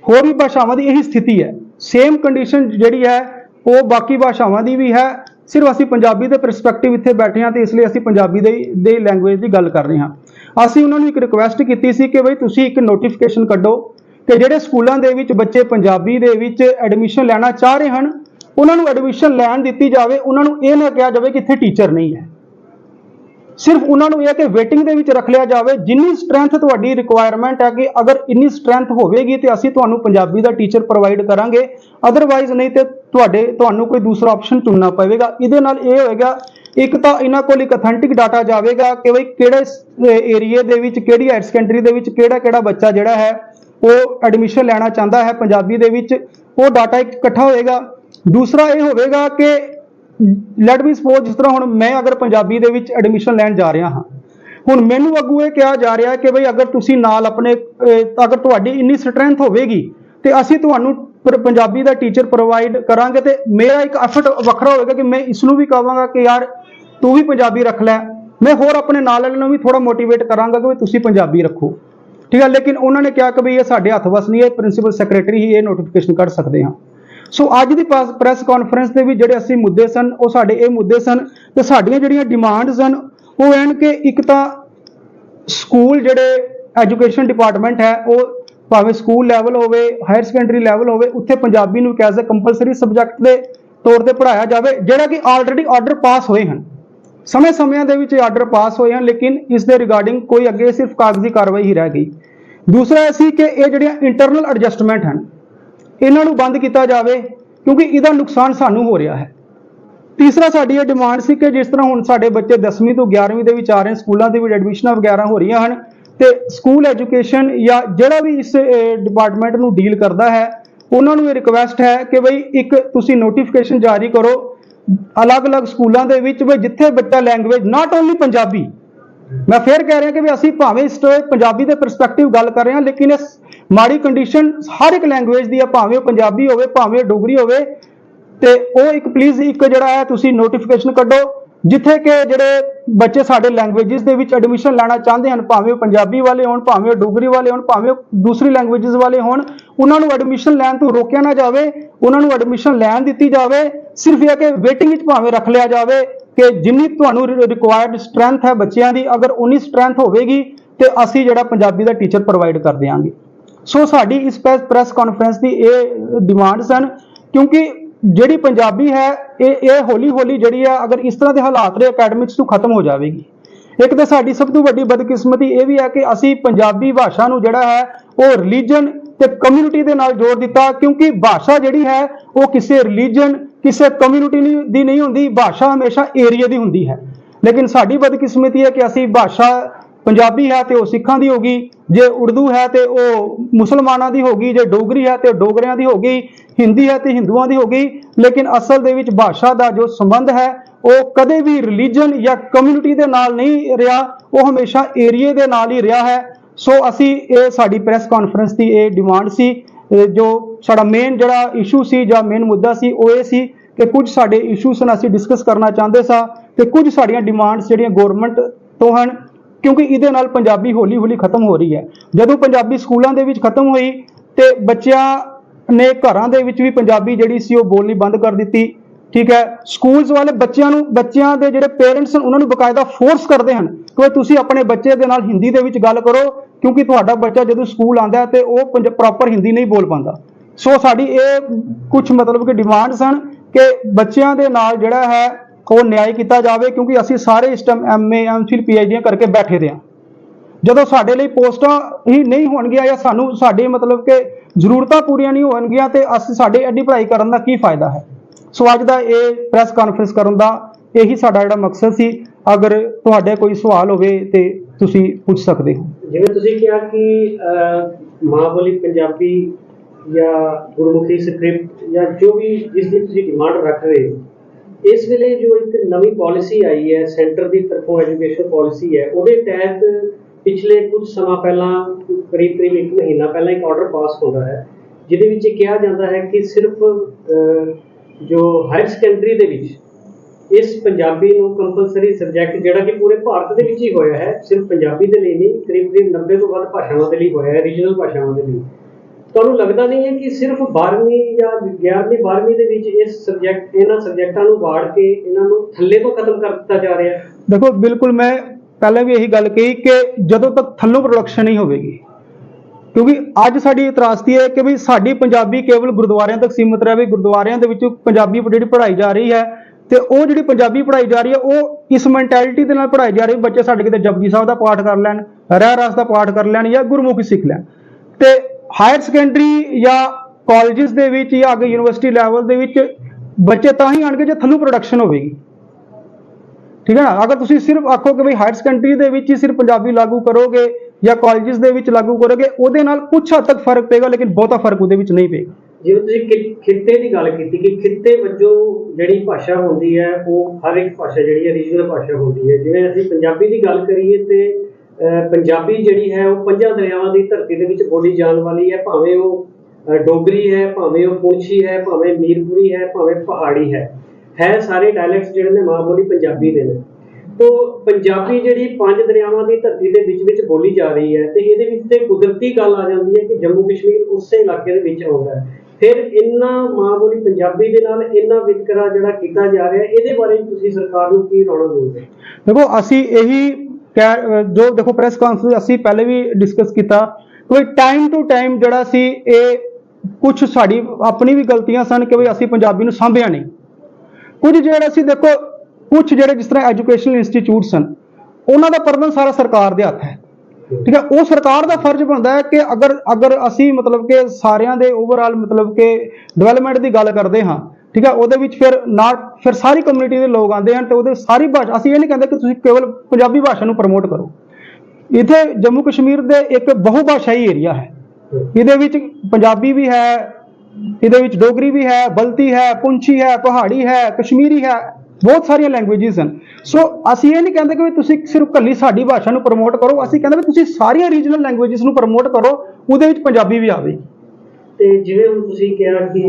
ਹੋਰ ਵੀ ਭਾਸ਼ਾਵਾਂ ਦੀ ਇਹੀ ਸਥਿਤੀ ਹੈ। ਸੇਮ ਕੰਡੀਸ਼ਨ ਜਿਹੜੀ ਹੈ ਉਹ ਬਾਕੀ ਭਾਸ਼ਾਵਾਂ ਦੀ ਵੀ ਹੈ। ਸਿਰਫ ਅਸੀਂ ਪੰਜਾਬੀ ਦੇ ਪਰਸਪੈਕਟਿਵ ਇੱਥੇ ਬੈਠੇ ਹਾਂ ਤੇ ਇਸ ਲਈ ਅਸੀਂ ਪੰਜਾਬੀ ਦੇ ਦੇ ਲੈਂਗੁਏਜ ਦੀ ਗੱਲ ਕਰ ਰਹੇ ਹਾਂ। ਅਸੀਂ ਉਹਨਾਂ ਨੂੰ ਇੱਕ ਰਿਕੁਐਸਟ ਕੀਤੀ ਸੀ ਕਿ ਬਈ ਤੁਸੀਂ ਇੱਕ ਨੋਟੀਫਿਕੇਸ਼ਨ ਕੱਢੋ ਕਿ ਜਿਹੜੇ ਸਕੂਲਾਂ ਦੇ ਵਿੱਚ ਬੱਚੇ ਪੰਜਾਬੀ ਦੇ ਵਿੱਚ ਐਡਮਿਸ਼ਨ ਲੈਣਾ ਚਾਹ ਰਹੇ ਹਨ ਉਹਨਾਂ ਨੂੰ ਐਡਮਿਸ਼ਨ ਲੈਣ ਦਿੱਤੀ ਜਾਵੇ ਉਹਨਾਂ ਨੂੰ ਇਹ ਨਾ ਕਿਹਾ ਜਾਵੇ ਕਿ ਇੱਥੇ ਟੀਚਰ ਨਹੀਂ ਹੈ। ਸਿਰਫ ਉਹਨਾਂ ਨੂੰ ਇਹ ਹੈ ਕਿ ਵੇਟਿੰਗ ਦੇ ਵਿੱਚ ਰੱਖ ਲਿਆ ਜਾਵੇ, ਜਿੰਨੀ ਸਟਰੈਂਥ ਤੁਹਾਡੀ ਰਿਕੁਆਇਰਮੈਂਟ ਹੈ ਕਿ ਅਗਰ ਇੰਨੀ ਸਟਰੈਂਥ ਹੋਵੇਗੀ ਤੇ ਅਸੀਂ ਤੁਹਾਨੂੰ ਪੰਜਾਬੀ ਦਾ ਟੀਚਰ ਪ੍ਰੋਵਾਈਡ ਕਰਾਂਗੇ। ਅਦਰਵਾਈਜ਼ ਨਹੀਂ ਤੇ ਤੁਹਾਡੇ, ਤੁਹਾਨੂੰ ਕੋਈ ਦੂਸਰਾ ਆਪਸ਼ਨ ਚੁਣਨਾ ਪਵੇਗਾ। ਇਹਦੇ ਨਾਲ ਇਹ ਹੋਏਗਾ, ਇੱਕ ਤਾਂ ਇਹਨਾਂ ਕੋਲ ਇੱਕ ਅਥੈਂਟਿਕ ਡਾਟਾ ਜਾਵੇਗਾ ਕਿ ਬਈ ਕਿਹੜੇ ਏਰੀਏ ਦੇ ਵਿੱਚ, ਕਿਹੜੀ ਹਾਇਰ ਸੈਕੰਡਰੀ ਦੇ ਵਿੱਚ ਕਿਹੜਾ ਕਿਹੜਾ ਬੱਚਾ ਜਿਹੜਾ ਹੈ, ਉਹ ਐਡਮਿਸ਼ਨ ਲੈਣਾ ਚਾਹੁੰਦਾ ਹੈ ਪੰਜਾਬੀ ਦੇ ਵਿੱਚ। ਉਹ ਡਾਟਾ ਇਕੱਠਾ ਹੋਏਗਾ। ਦੂਸਰਾ ਇਹ ਹੋਵੇਗਾ ਕਿ ਲੈਟ ਮੀ ਸਪੋਜ਼ ਜਿਸ ਤਰ੍ਹਾਂ ਹੁਣ ਮੈਂ ਅਗਰ ਪੰਜਾਬੀ ਦੇ ਵਿੱਚ ਐਡਮਿਸ਼ਨ ਲੈਣ ਜਾ ਰਿਹਾ ਹਾਂ, ਹੁਣ ਮੈਨੂੰ ਅੱਗੂ ਇਹ ਕਿਹਾ ਜਾ ਰਿਹਾ ਕਿ ਬਈ ਅਗਰ ਤੁਸੀਂ ਨਾਲ ਆਪਣੇ ਅਗਰ ਤੁਹਾਡੀ ਇੰਨੀ ਸਟਰੈਂਥ ਹੋਵੇਗੀ ਤੇ ਅਸੀਂ ਤੁਹਾਨੂੰ ਪਰ- ਪੰਜਾਬੀ ਦਾ ਟੀਚਰ ਪ੍ਰੋਵਾਈਡ ਕਰਾਂਗੇ ਤੇ ਮੇਰਾ ਇੱਕ ਐਫਰਟ ਵੱਖਰਾ ਹੋਵੇਗਾ ਕਿ ਮੈਂ ਇਸ ਨੂੰ ਵੀ ਕਹਾਂਗਾ ਕਿ ਯਾਰ ਤੂੰ ਵੀ ਪੰਜਾਬੀ ਰੱਖ ਲੈ। ਮੈਂ ਹੋਰ ਆਪਣੇ ਨਾਲ ਵਾਲਿਆਂ ਨੂੰ ਵੀ ਥੋੜਾ ਮੋਟੀਵੇਟ ਕਰਾਂਗਾ ਕਿ ਵੀ ਤੁਸੀਂ ਪੰਜਾਬੀ ਰੱਖੋ। ਠੀਕ ਹੈ ਲੇਕਿਨ ਉਹਨਾਂ ਨੇ ਕਿਹਾ ਕਿ ਵੀ ਇਹ ਸਾਡੇ ਹੱਥ ਵਸ ਨਹੀਂ ਹੈ ਪ੍ਰਿੰਸੀਪਲ ਸੈਕਟਰੀ ਹੀ ਇਹ ਨੋਟੀਫਿਕੇਸ਼ਨ ਕੱਢ ਸਕਦੇ ਹਾਂ ਸੋ ਅੱਜ ਦੀ ਪ੍ਰੈਸ ਕਾਨਫਰੰਸ ਦੇ ਵਿੱਚ ਜਿਹੜੇ ਅਸੀਂ ਮੁੱਦੇ ਸਨ, ਉਹ ਸਾਡੇ ਇਹ ਮੁੱਦੇ ਸਨ ਤੇ ਸਾਡੀਆਂ ਜਿਹੜੀਆਂ ਡਿਮਾਂਡਸ ਹਨ ਉਹ ਐਨ ਕਿ ਇੱਕ ਤਾਂ ਸਕੂਲ ਜਿਹੜੇ ਐਜੂਕੇਸ਼ਨ ਡਿਪਾਰਟਮੈਂਟ ਹੈ, ਉਹ ਭਾਵੇਂ ਸਕੂਲ ਲੈਵਲ ਹੋਵੇ ਹਾਇਰ ਸੈਕੰਡਰੀ ਲੈਵਲ ਹੋਵੇ, ਉੱਥੇ ਪੰਜਾਬੀ ਨੂੰ ਐਜ਼ ਅ ਕੰਪਲਸਰੀ ਸਬਜੈਕਟ ਦੇ ਤੌਰ ਤੇ ਪੜਾਇਆ ਜਾਵੇ, ਜਿਹੜਾ ਕਿ ਆਲਰੇਡੀ ਆਰਡਰ ਪਾਸ ਹੋਏ ਹਨ। ਸਮੇਂ ਸਮਿਆਂ ਦੇ ਵਿੱਚ ਆਰਡਰ ਪਾਸ ਹੋਏ ਹਨ, ਲੇਕਿਨ ਇਸ ਦੇ ਰਿਗਾਰਡਿੰਗ ਕੋਈ ਅੱਗੇ ਸਿਰਫ ਕਾਗਜ਼ੀ ਕਾਰਵਾਈ ਹੀ ਰਹਿ ਗਈ। ਦੂਸਰਾ ਇਹ ਸੀ ਕਿ ਇਹ ਜਿਹੜੀਆਂ ਇੰਟਰਨਲ ਐਡਜਸਟਮੈਂਟ ਹਨ ਇਹਨਾਂ ਨੂੰ ਬੰਦ ਕੀਤਾ ਜਾਵੇ, ਕਿਉਂਕਿ ਇਹਦਾ ਨੁਕਸਾਨ ਸਾਨੂੰ ਹੋ ਰਿਹਾ ਹੈ। ਤੀਸਰਾ ਸਾਡੀ ਇਹ ਡਿਮਾਂਡ ਸੀ ਕਿ ਜਿਸ ਤਰ੍ਹਾਂ ਹੁਣ ਸਾਡੇ ਬੱਚੇ 10ਵੀਂ ਤੋਂ 11ਵੀਂ ਦੇ ਵਿੱਚ ਆ ਰਹੇ ਸਕੂਲਾਂ ਦੇ ਵਿੱਚ ਐਡਮਿਸ਼ਨਾਂ ਵਗੈਰਾ ਹੋ ਰਹੀਆਂ ਹਨ, ਤੇ ਸਕੂਲ ਐਜੂਕੇਸ਼ਨ ਜਾਂ ਜਿਹੜਾ ਵੀ ਇਸ ਡਿਪਾਰਟਮੈਂਟ ਨੂੰ ਡੀਲ ਕਰਦਾ ਹੈ, ਉਹਨਾਂ ਨੂੰ ਇਹ ਰਿਕੁਐਸਟ ਹੈ ਕਿ ਬਈ ਇੱਕ ਤੁਸੀਂ ਨੋਟੀਫਿਕੇਸ਼ਨ ਜਾਰੀ ਕਰੋ। ਅਲੱਗ-ਅਲੱਗ ਸਕੂਲਾਂ ਦੇ ਵਿੱਚ ਵੀ ਜਿੱਥੇ ਬੱਚਾ ਲੈਂਗੁਏਜ ਨਾਟ ਓਨਲੀ ਪੰਜਾਬੀ ਮੈਂ ਫੇਰ ਕਹਿ ਰਿਹਾ ਕਿ ਵੀ ਅਸੀਂ ਭਾਵੇਂ ਇਸ ਤੋਂ ਪੰਜਾਬੀ ਦੇ ਪਰਸਪੈਕਟਿਵ ਗੱਲ ਕਰ ਰਹੇ ਹਾਂ, ਲੇਕਿਨ ਇਸ ਮਾੜੀ ਕੰਡੀਸ਼ਨ ਹਰ ਇੱਕ ਲੈਂਗੁਏਜ ਦੀ ਹੈ ਭਾਵੇਂ ਉਹ ਪੰਜਾਬੀ ਹੋਵੇ, ਭਾਵੇਂ ਉਹ ਡੋਗਰੀ ਹੋਵੇ, ਤੇ ਉਹ ਇੱਕ ਪਲੀਜ਼ ਇੱਕ ਜਿਹੜਾ ਹੈ, ਤੁਸੀਂ ਨੋਟੀਫਿਕੇਸ਼ਨ ਕੱਢੋ, ਜਿੱਥੇ ਕਿ ਜਿਹੜੇ ਬੱਚੇ ਸਾਡੇ ਲੈਂਗੁਏਜਸ ਦੇ ਵਿੱਚ ਐਡਮਿਸ਼ਨ ਲੈਣਾ ਚਾਹੁੰਦੇ ਹਨ, ਭਾਵੇਂ ਉਹ ਪੰਜਾਬੀ ਵਾਲੇ ਹੋਣ, ਭਾਵੇਂ ਉਹ ਡੋਗਰੀ ਵਾਲੇ ਹੋਣ, ਭਾਵੇਂ ਉਹ ਦੂਸਰੀ ਲੈਂਗੁਏਜਸ ਵਾਲੇ ਹੋਣ, ਉਹਨਾਂ ਨੂੰ ਐਡਮਿਸ਼ਨ ਲੈਣ ਤੋਂ ਰੋਕਿਆ ਨਾ ਜਾਵੇ, ਉਹਨਾਂ ਨੂੰ ਐਡਮਿਸ਼ਨ ਲੈਣ ਦਿੱਤੀ ਜਾਵੇ, ਸਿਰਫ ਇਹ ਕਿ ਵੇਟਿੰਗ ਵਿੱਚ ਭਾਵੇਂ ਰੱਖ ਲਿਆ ਜਾਵੇ ਕਿ ਜਿੰਨੀ ਤੁਹਾਨੂੰ ਰਿਕੁਆਇਰਡ ਸਟਰੈਂਥ ਹੈ ਬੱਚਿਆਂ ਦੀ, ਅਗਰ ਉਨੀ ਸਟਰੈਂਥ ਹੋਵੇਗੀ ਤੇ ਅਸੀਂ ਜਿਹੜਾ ਪੰਜਾਬੀ ਦਾ ਟੀਚਰ ਪ੍ਰੋਵਾਈਡ ਕਰ ਦਿਆਂਗੇ। ਸੋ ਸਾਡੀ ਇਸ ਪ੍ਰੈਸ ਕਾਨਫਰੰਸ ਦੀ ਇਹ ਡਿਮਾਂਡ ਸਨ ਕਿਉਂਕਿ ਜਿਹੜੀ ਪੰਜਾਬੀ ਹੈ, ਇਹ ਇਹ ਹੌਲੀ ਹੌਲੀ ਜਿਹੜੀ ਹੈ ਅਗਰ ਇਸ ਤਰ੍ਹਾਂ ਦੇ ਹਾਲਾਤ ਰਹੇ ਅਕੈਡਮਿਕਸ ਤੋਂ ਖਤਮ ਹੋ ਜਾਵੇਗੀ। ਇੱਕ ਤਾਂ ਸਾਡੀ ਸਭ ਤੋਂ ਵੱਡੀ ਬਦਕਿਸਮਤੀ ਇਹ ਵੀ ਹੈ ਕਿ ਅਸੀਂ ਪੰਜਾਬੀ ਭਾਸ਼ਾ ਨੂੰ ਜਿਹੜਾ ਹੈ, ਉਹ ਰਿਲੀਜਨ ਤੇ ਕਮਿਊਨਿਟੀ ਦੇ ਨਾਲ ਜੋੜ ਦਿੱਤਾ, ਕਿਉਂਕਿ ਭਾਸ਼ਾ ਜਿਹੜੀ ਹੈ, ਉਹ ਕਿਸੇ ਰਿਲੀਜਨ ਕਿਸੇ ਕਮਿਊਨਿਟੀ ਦੀ ਨਹੀਂ ਹੁੰਦੀ, ਭਾਸ਼ਾ ਹਮੇਸ਼ਾ ਏਰੀਆ ਦੀ ਹੁੰਦੀ ਹੈ। ਲੇਕਿਨ ਸਾਡੀ ਬਦਕਿਸਮਤੀ ਹੈ ਕਿ ਅਸੀਂ ਭਾਸ਼ਾ ਪੰਜਾਬੀ ਹੈ ਤੇ ਉਹ ਸਿੱਖਾਂ ਦੀ ਹੋਗੀ ਜੇ ਉਰਦੂ ਹੈ ਤੇ ਉਹ ਮੁਸਲਮਾਨਾਂ ਦੀ ਹੋਗੀ ਜੇ ਡੋਗਰੀ ਹੈ ਤੇ ਉਹ ਡੋਗਰਿਆਂ ਦੀ ਹੋਗੀ ਹਿੰਦੀ ਹੈ ਤੇ ਹਿੰਦੂਆਂ ਦੀ ਹੋਗੀ ਲੇਕਿਨ ਅਸਲ ਦੇ ਵਿੱਚ ਭਾਸ਼ਾ ਦਾ ਜੋ ਸੰਬੰਧ ਹੈ, ਉਹ ਕਦੇ ਵੀ ਰਿਲੀਜਨ ਜਾਂ ਕਮਿਊਨਿਟੀ ਦੇ ਨਾਲ ਨਹੀਂ ਰਿਹਾ, ਉਹ ਹਮੇਸ਼ਾ ਏਰੀਏ ਦੇ ਨਾਲ ਹੀ ਰਿਹਾ ਹੈ। ਸੋ ਅਸੀਂ ਇਹ ਸਾਡੀ ਪ੍ਰੈਸ ਕਾਨਫਰੰਸ ਦੀ ਇਹ ਡਿਮਾਂਡ ਸੀ ਜੋ ਸਾਡਾ ਮੇਨ ਜਿਹੜਾ ਇਸ਼ੂ ਸੀ ਜਾਂ ਮੇਨ ਮੁੱਦਾ ਸੀ, ਉਹ ਇਹ ਸੀ ਕਿ ਕੁਝ ਸਾਡੇ ਇਸ਼ੂਸ ਨੂੰ ਅਸੀਂ ਡਿਸਕਸ ਕਰਨਾ ਚਾਹੁੰਦੇ ਸਾਂ ਤੇ ਕੁਝ ਸਾਡੀਆਂ ਡਿਮਾਂਡਸ ਜਿਹੜੀਆਂ ਗਵਰਨਮੈਂਟ ਤੋਂ ਹਨ ਕਿਉਂਕਿ ਇਹਦੇ ਨਾਲ ਪੰਜਾਬੀ ਹੌਲੀ ਹੌਲੀ ਖਤਮ ਹੋ ਰਹੀ ਹੈ। ਜਦੋਂ ਪੰਜਾਬੀ ਸਕੂਲਾਂ ਦੇ ਵਿੱਚ ਖਤਮ ਹੋਈ ਤੇ ਬੱਚਿਆਂ ਨੇ ਘਰਾਂ ਦੇ ਵਿੱਚ ਵੀ ਪੰਜਾਬੀ ਜਿਹੜੀ ਸੀ ਉਹ ਬੋਲਣੀ ਬੰਦ ਕਰ ਦਿੱਤੀ, ਠੀਕ ਹੈ? ਸਕੂਲਸ ਵਾਲੇ ਬੱਚਿਆਂ ਨੂੰ, ਬੱਚਿਆਂ ਦੇ ਜਿਹੜੇ ਪੇਰੈਂਟਸ ਹਨ, ਉਹਨਾਂ ਨੂੰ ਬਕਾਇਦਾ ਫੋਰਸ ਕਰਦੇ ਹਨ ਕਿ ਤੁਸੀਂ ਆਪਣੇ ਬੱਚੇ ਦੇ ਨਾਲ ਹਿੰਦੀ ਦੇ ਵਿੱਚ ਗੱਲ ਕਰੋ, ਕਿਉਂਕਿ ਤੁਹਾਡਾ ਬੱਚਾ ਜਦੋਂ ਸਕੂਲ ਆਂਦਾ ਹੈ ਤੇ ਉਹ ਪ੍ਰੋਪਰ ਹਿੰਦੀ ਨਹੀਂ ਬੋਲ ਪਾਉਂਦਾ। ਸੋ ਸਾਡੀ ਇਹ ਕੁਝ ਮਤਲਬ ਕਿ ਡਿਮਾਂਡਸ ਹਨ ਕਿ ਬੱਚਿਆਂ ਦੇ ਨਾਲ ਜਿਹੜਾ ਹੈ ਉਹ ਨਿਆਂ ਕੀਤਾ ਜਾਵੇ ਕਿਉਂਕਿ ਅਸੀਂ ਸਾਰੇ ਇਸ ਟਾਈਮ ਐਮਏ ਐਮਫਿਲ ਪੀਐਚਡੀਆਂ ਕਰਕੇ ਬੈਠੇ ਦੇ ਹਾਂ ਜਦੋਂ ਸਾਡੇ ਲਈ ਪੋਸਟਾਂ ਹੀ ਨਹੀਂ ਹੋਣਗੀਆਂ ਜਾਂ ਸਾਨੂੰ ਸਾਡੇ ਮਤਲਬ ਕਿ ਜ਼ਰੂਰਤਾਂ ਪੂਰੀਆਂ ਨਹੀਂ ਹੋਣਗੀਆਂ ਤੇ ਅਸੀਂ ਸਾਡੇ ਐਡੀ ਪੜ੍ਹਾਈ ਕਰਨ ਦਾ ਕੀ ਫਾਇਦਾ ਹੈ? ਸੋ ਅੱਜ ਦਾ ਇਹ ਪ੍ਰੈਸ ਕਾਨਫਰੰਸ ਕਰਨ ਦਾ ਇਹੀ ਸਾਡਾ ਜਿਹੜਾ ਮਕਸਦ ਸੀ। ਅਗਰ ਤੁਹਾਡੇ ਕੋਈ ਸਵਾਲ ਹੋਵੇ ਤੇ ਤੁਸੀਂ ਪੁੱਛ ਸਕਦੇ ਹੋ। ਜਿਵੇਂ ਤੁਸੀਂ ਕਿਹਾ ਕਿ ਮਾਂ ਬੋਲੀ ਪੰਜਾਬੀ ਜਾਂ ਗੁਰਮੁਖੀ ਸਕ੍ਰਿਪਟ ਜਾਂ ਜੋ ਵੀ ਜਿਸ ਦੀ ਤੁਸੀਂ ਡਿਮਾਂਡ ਰੱਖ ਰਹੇ ਹੋ ਇਸ ਵੇਲੇ ਜੋ ਇੱਕ ਨਵੀਂ ਪਾਲਿਸੀ ਆਈ ਹੈ, ਸੈਂਟਰ ਦੀ ਤਰਫੋਂ ਐਜੂਕੇਸ਼ਨ ਪਾਲਿਸੀ ਹੈ, ਉਹਦੇ ਤਹਿਤ ਪਿਛਲੇ ਕੁਝ ਸਮਾਂ ਪਹਿਲਾਂ, ਕਰੀਬ ਕਰੀਬ ਇੱਕ ਮਹੀਨਾ ਪਹਿਲਾਂ ਇੱਕ ਆਰਡਰ ਪਾਸ ਹੁੰਦਾ ਹੈ, ਜਿਹਦੇ ਵਿੱਚ ਕਿਹਾ ਜਾਂਦਾ ਹੈ ਕਿ ਸਿਰਫ ਜੋ ਹਾਇਰ ਸੈਕੰਡਰੀ ਦੇ ਵਿੱਚ ਇਸ ਪੰਜਾਬੀ ਨੂੰ ਕੰਪਲਸਰੀ ਸਬਜੈਕਟ ਜਿਹੜਾ ਕਿ ਪੂਰੇ ਭਾਰਤ ਦੇ ਵਿੱਚ ਹੀ ਹੋਇਆ ਹੈ, ਸਿਰਫ ਪੰਜਾਬੀ ਦੇ ਲਈ ਨਹੀਂ, ਕਰੀਬ ਕਰੀਬ 90 ਤੋਂ ਵੱਧ ਭਾਸ਼ਾਵਾਂ ਦੇ ਲਈ ਹੋਇਆ ਹੈ ਰੀਜਨਲ ਭਾਸ਼ਾਵਾਂ ਦੇ ਲਈ। ਤੁਹਾਨੂੰ ਲੱਗਦਾ ਨਹੀਂ ਹੈ ਕਿ ਸਿਰਫ 12ਵੀਂ ਜਾਂ 11ਵੀਂ 12ਵੀਂ ਦੇ ਵਿੱਚ ਇਸ ਸਬਜੈਕਟ ਇਹਨਾਂ ਸਬਜੈਕਟਾਂ ਨੂੰ ਵਾੜ ਕੇ ਇਹਨਾਂ ਨੂੰ ਥੱਲੇ ਤੋਂ ਖਤਮ ਕਰ ਦਿੱਤਾ ਜਾ ਰਿਹਾ ਦੇਖੋ, ਬਿਲਕੁਲ ਮੈਂ ਪਹਿਲਾਂ ਵੀ ਇਹੀ ਗੱਲ ਕਹੀ ਕਿ ਜਦੋਂ ਤੱਕ ਥੱਲੋਂ ਪ੍ਰੋਡਕਸ਼ਨ ਨਹੀਂ ਹੋਵੇਗੀ, ਕਿਉਂਕਿ ਅੱਜ ਸਾਡੀ ਇਤਰਾਜ਼ਤੀ ਹੈ ਕਿ ਵੀ ਸਾਡੀ ਪੰਜਾਬੀ ਕੇਵਲ ਗੁਰਦੁਆਰਿਆਂ ਤੱਕ ਸੀਮਿਤ ਰਹੇ ਗੁਰਦੁਆਰਿਆਂ ਦੇ ਵਿੱਚ ਪੰਜਾਬੀ ਜਿਹੜੀ ਪੜ੍ਹਾਈ ਜਾ ਰਹੀ ਹੈ ਤੇ ਉਹ ਜਿਹੜੀ ਪੰਜਾਬੀ ਪੜ੍ਹਾਈ ਜਾ ਰਹੀ ਹੈ, ਉਹ ਇਸ ਮੈਂਟੈਲਿਟੀ ਦੇ ਨਾਲ ਪੜ੍ਹਾਈ ਜਾ ਰਹੀ ਬੱਚੇ ਸਾਡੇ ਕਿਤੇ ਜਪਜੀ ਸਾਹਿਬ ਦਾ ਪਾਠ ਕਰ ਲੈਣ ਰਹਿ ਰਾਸ ਦਾ ਪਾਠ ਕਰ ਲੈਣ ਜਾਂ ਗੁਰਮੁਖੀ ਸਿੱਖ ਲੈਣ। ਤੇ ਹਾਇਰ ਸੈਕੰਡਰੀ ਜਾਂ ਕਾਲਜਸ ਦੇ ਵਿੱਚ ਜਾਂ ਅੱਗੇ ਯੂਨੀਵਰਸਿਟੀ ਲੈਵਲ ਦੇ ਵਿੱਚ ਬੱਚੇ ਤਾਂ ਹੀ ਆਣਗੇ ਜੇ ਥੱਲੂ ਪ੍ਰੋਡਕਸ਼ਨ ਹੋਵੇਗੀ। ਠੀਕ ਹੈ ਨਾ? ਅਗਰ ਤੁਸੀਂ ਸਿਰਫ ਆਖੋ ਕਿ ਵੀ ਹਾਇਰ ਸੈਕੰਡਰੀ ਦੇ ਵਿੱਚ ਹੀ ਸਿਰਫ ਪੰਜਾਬੀ ਲਾਗੂ ਕਰੋਗੇ ਜਾਂ ਕਾਲਜਸ ਦੇ ਵਿੱਚ ਲਾਗੂ ਕਰੋਗੇ, ਉਹਦੇ ਨਾਲ ਕੁਝ ਹੱਦ ਤੱਕ ਫ਼ਰਕ ਪਏਗਾ, ਲੇਕਿਨ ਬਹੁਤਾ ਫ਼ਰਕ ਉਹਦੇ ਵਿੱਚ ਨਹੀਂ ਪਏਗਾ। ਜਿਵੇਂ ਤੁਸੀਂ ਖਿ- ਖਿੱਤੇ ਦੀ ਗੱਲ ਕੀਤੀ ਕਿ ਖਿੱਤੇ ਵਜੋਂ ਜਿਹੜੀ ਭਾਸ਼ਾ ਹੁੰਦੀ ਹੈ, ਉਹ ਹਰ ਇੱਕ ਭਾਸ਼ਾ ਜਿਹੜੀ ਹੈ ਰੀਜਨਲ ਭਾਸ਼ਾ ਹੁੰਦੀ ਹੈ। ਜਿਵੇਂ ਅਸੀਂ ਪੰਜਾਬੀ ਦੀ ਗੱਲ ਕਰੀਏ ਤੇ ਪੰਜਾਬੀ ਜਿਹੜੀ ਹੈ, ਉਹ ਪੰਜਾਂ ਦਰਿਆਵਾਂ ਦੀ ਧਰਤੀ ਦੇ ਵਿੱਚ ਬੋਲੀ ਜਾਣ ਵਾਲੀ ਹੈ, ਭਾਵੇਂ ਉਹ ਡੋਗਰੀ ਹੈ, ਭਾਵੇਂ ਉਹ ਪੁੰਛੀ ਹੈ, ਭਾਵੇਂ ਮੀਰਪੁਰੀ ਹੈ, ਭਾਵੇਂ ਪਹਾੜੀ ਹੈ। ਹੈ ਸਾਰੇ ਡਾਇਲੈਕਟਸ ਜਿਹੜੇ ਨੇ, ਮਾਂ ਬੋਲੀ ਪੰਜਾਬੀ ਦੇ ਨੇ। ਤੋ ਪੰਜਾਬੀ ਜਿਹੜੀ ਪੰਜ ਦਰਿਆਵਾਂ ਦੀ ਧਰਤੀ ਦੇ ਵਿੱਚ ਵਿੱਚ ਬੋਲੀ ਜਾ ਰਹੀ ਹੈ ਤੇ ਇਹਦੇ ਵਿੱਚ ਤੇ ਕੁਦਰਤੀ ਗੱਲ ਆ ਜਾਂਦੀ ਹੈ ਕਿ ਜੰਮੂ ਕਸ਼ਮੀਰ ਉਸੇ ਇਲਾਕੇ ਦੇ ਵਿੱਚ ਆਉਂਦਾ ਫਿਰ ਇੰਨਾ ਮਾਂ ਬੋਲੀ ਪੰਜਾਬੀ ਦੇ ਨਾਲ ਇੰਨਾ ਵਿਤਕਰਾ ਜਿਹੜਾ ਕੀਤਾ ਜਾ ਰਿਹਾ, ਇਹਦੇ ਬਾਰੇ ਤੁਸੀਂ ਸਰਕਾਰ ਨੂੰ ਕੀ ਲਾਉਣਾ ਦਿਓਗੇ? ਦੇਖੋ, ਅਸੀਂ ਇਹੀ ਕਹਿ- ਜੋ ਦੇਖੋ ਪ੍ਰੈਸ ਕਾਨਫਰੰਸ ਅਸੀਂ ਪਹਿਲੇ ਵੀ ਡਿਸਕਸ ਕੀਤਾ, ਕੋਈ ਟਾਈਮ ਟੂ ਟਾਈਮ ਜਿਹੜਾ ਸੀ, ਇਹ ਕੁਝ ਸਾਡੀ ਆਪਣੀ ਵੀ ਗਲਤੀਆਂ ਸਨ ਕਿ ਵੀ ਅਸੀਂ ਪੰਜਾਬੀ ਨੂੰ ਸਾਂਭਿਆ ਨਹੀਂ। ਕੁਝ ਜਿਹੜਾ ਅਸੀਂ ਦੇਖੋ ਕੁਝ ਜਿਹੜੇ ਜਿਸ ਤਰ੍ਹਾਂ ਐਜੂਕੇਸ਼ਨਲ ਇੰਸਟੀਚਿਊਟ ਸਨ, ਉਹਨਾਂ ਦਾ ਪ੍ਰਬੰਧ ਸਾਰਾ ਸਰਕਾਰ ਦੇ ਹੱਥ ਹੈ। ਠੀਕ ਹੈ, ਉਹ ਸਰਕਾਰ ਦਾ ਫਰਜ਼ ਬਣਦਾ ਹੈ ਕਿ ਅਗਰ ਅਗਰ ਅਸੀਂ ਮਤਲਬ ਕਿ ਸਾਰਿਆਂ ਦੇ ਓਵਰਆਲ ਮਤਲਬ ਕਿ ਡਿਵੈਲਪਮੈਂਟ ਦੀ ਗੱਲ ਕਰਦੇ ਹਾਂ, ਠੀਕ ਹੈ, ਉਹਦੇ ਵਿੱਚ ਫਿਰ ਨਾ ਫਿਰ ਸਾਰੀ ਕਮਿਊਨਿਟੀ ਦੇ ਲੋਕ ਆਉਂਦੇ ਹਨ ਤੇ ਉਹਦੇ ਸਾਰੀ ਭਾਸ਼ਾ, ਅਸੀਂ ਇਹ ਨਹੀਂ ਕਹਿੰਦੇ ਕਿ ਤੁਸੀਂ ਕੇਵਲ ਪੰਜਾਬੀ ਭਾਸ਼ਾ ਨੂੰ ਪ੍ਰਮੋਟ ਕਰੋ। ਇੱਥੇ ਜੰਮੂ ਕਸ਼ਮੀਰ ਦੇ ਇੱਕ ਬਹੁਭਾਸ਼ਾਈ ਏਰੀਆ ਹੈ। ਇਹਦੇ ਵਿੱਚ ਪੰਜਾਬੀ ਵੀ ਹੈ, ਇਹਦੇ ਵਿੱਚ ਡੋਗਰੀ ਵੀ ਹੈ, ਬਲਤੀ ਹੈ, ਪੁੰਛੀ ਹੈ, ਪਹਾੜੀ ਹੈ, ਕਸ਼ਮੀਰੀ ਹੈ, ਬਹੁਤ ਸਾਰੀਆਂ ਲੈਂਗੁਏਜਸ ਹਨ। ਸੋ ਅਸੀਂ ਇਹ ਨਹੀਂ ਕਹਿੰਦੇ ਕਿ ਵੀ ਤੁਸੀਂ ਸਿਰਫ ਕੱਲੀ ਸਾਡੀ ਭਾਸ਼ਾ ਨੂੰ ਪ੍ਰਮੋਟ ਕਰੋ, ਅਸੀਂ ਕਹਿੰਦੇ ਵੀ ਤੁਸੀਂ ਸਾਰੀਆਂ ਰੀਜਨਲ ਲੈਂਗੁਏਜਸ ਨੂੰ ਪ੍ਰਮੋਟ ਕਰੋ, ਉਹਦੇ ਵਿੱਚ ਪੰਜਾਬੀ ਵੀ ਆਵੇ। ਤੇ ਜਿਵੇਂ ਹੁਣ ਤੁਸੀਂ ਕਿਹਾ ਕਿ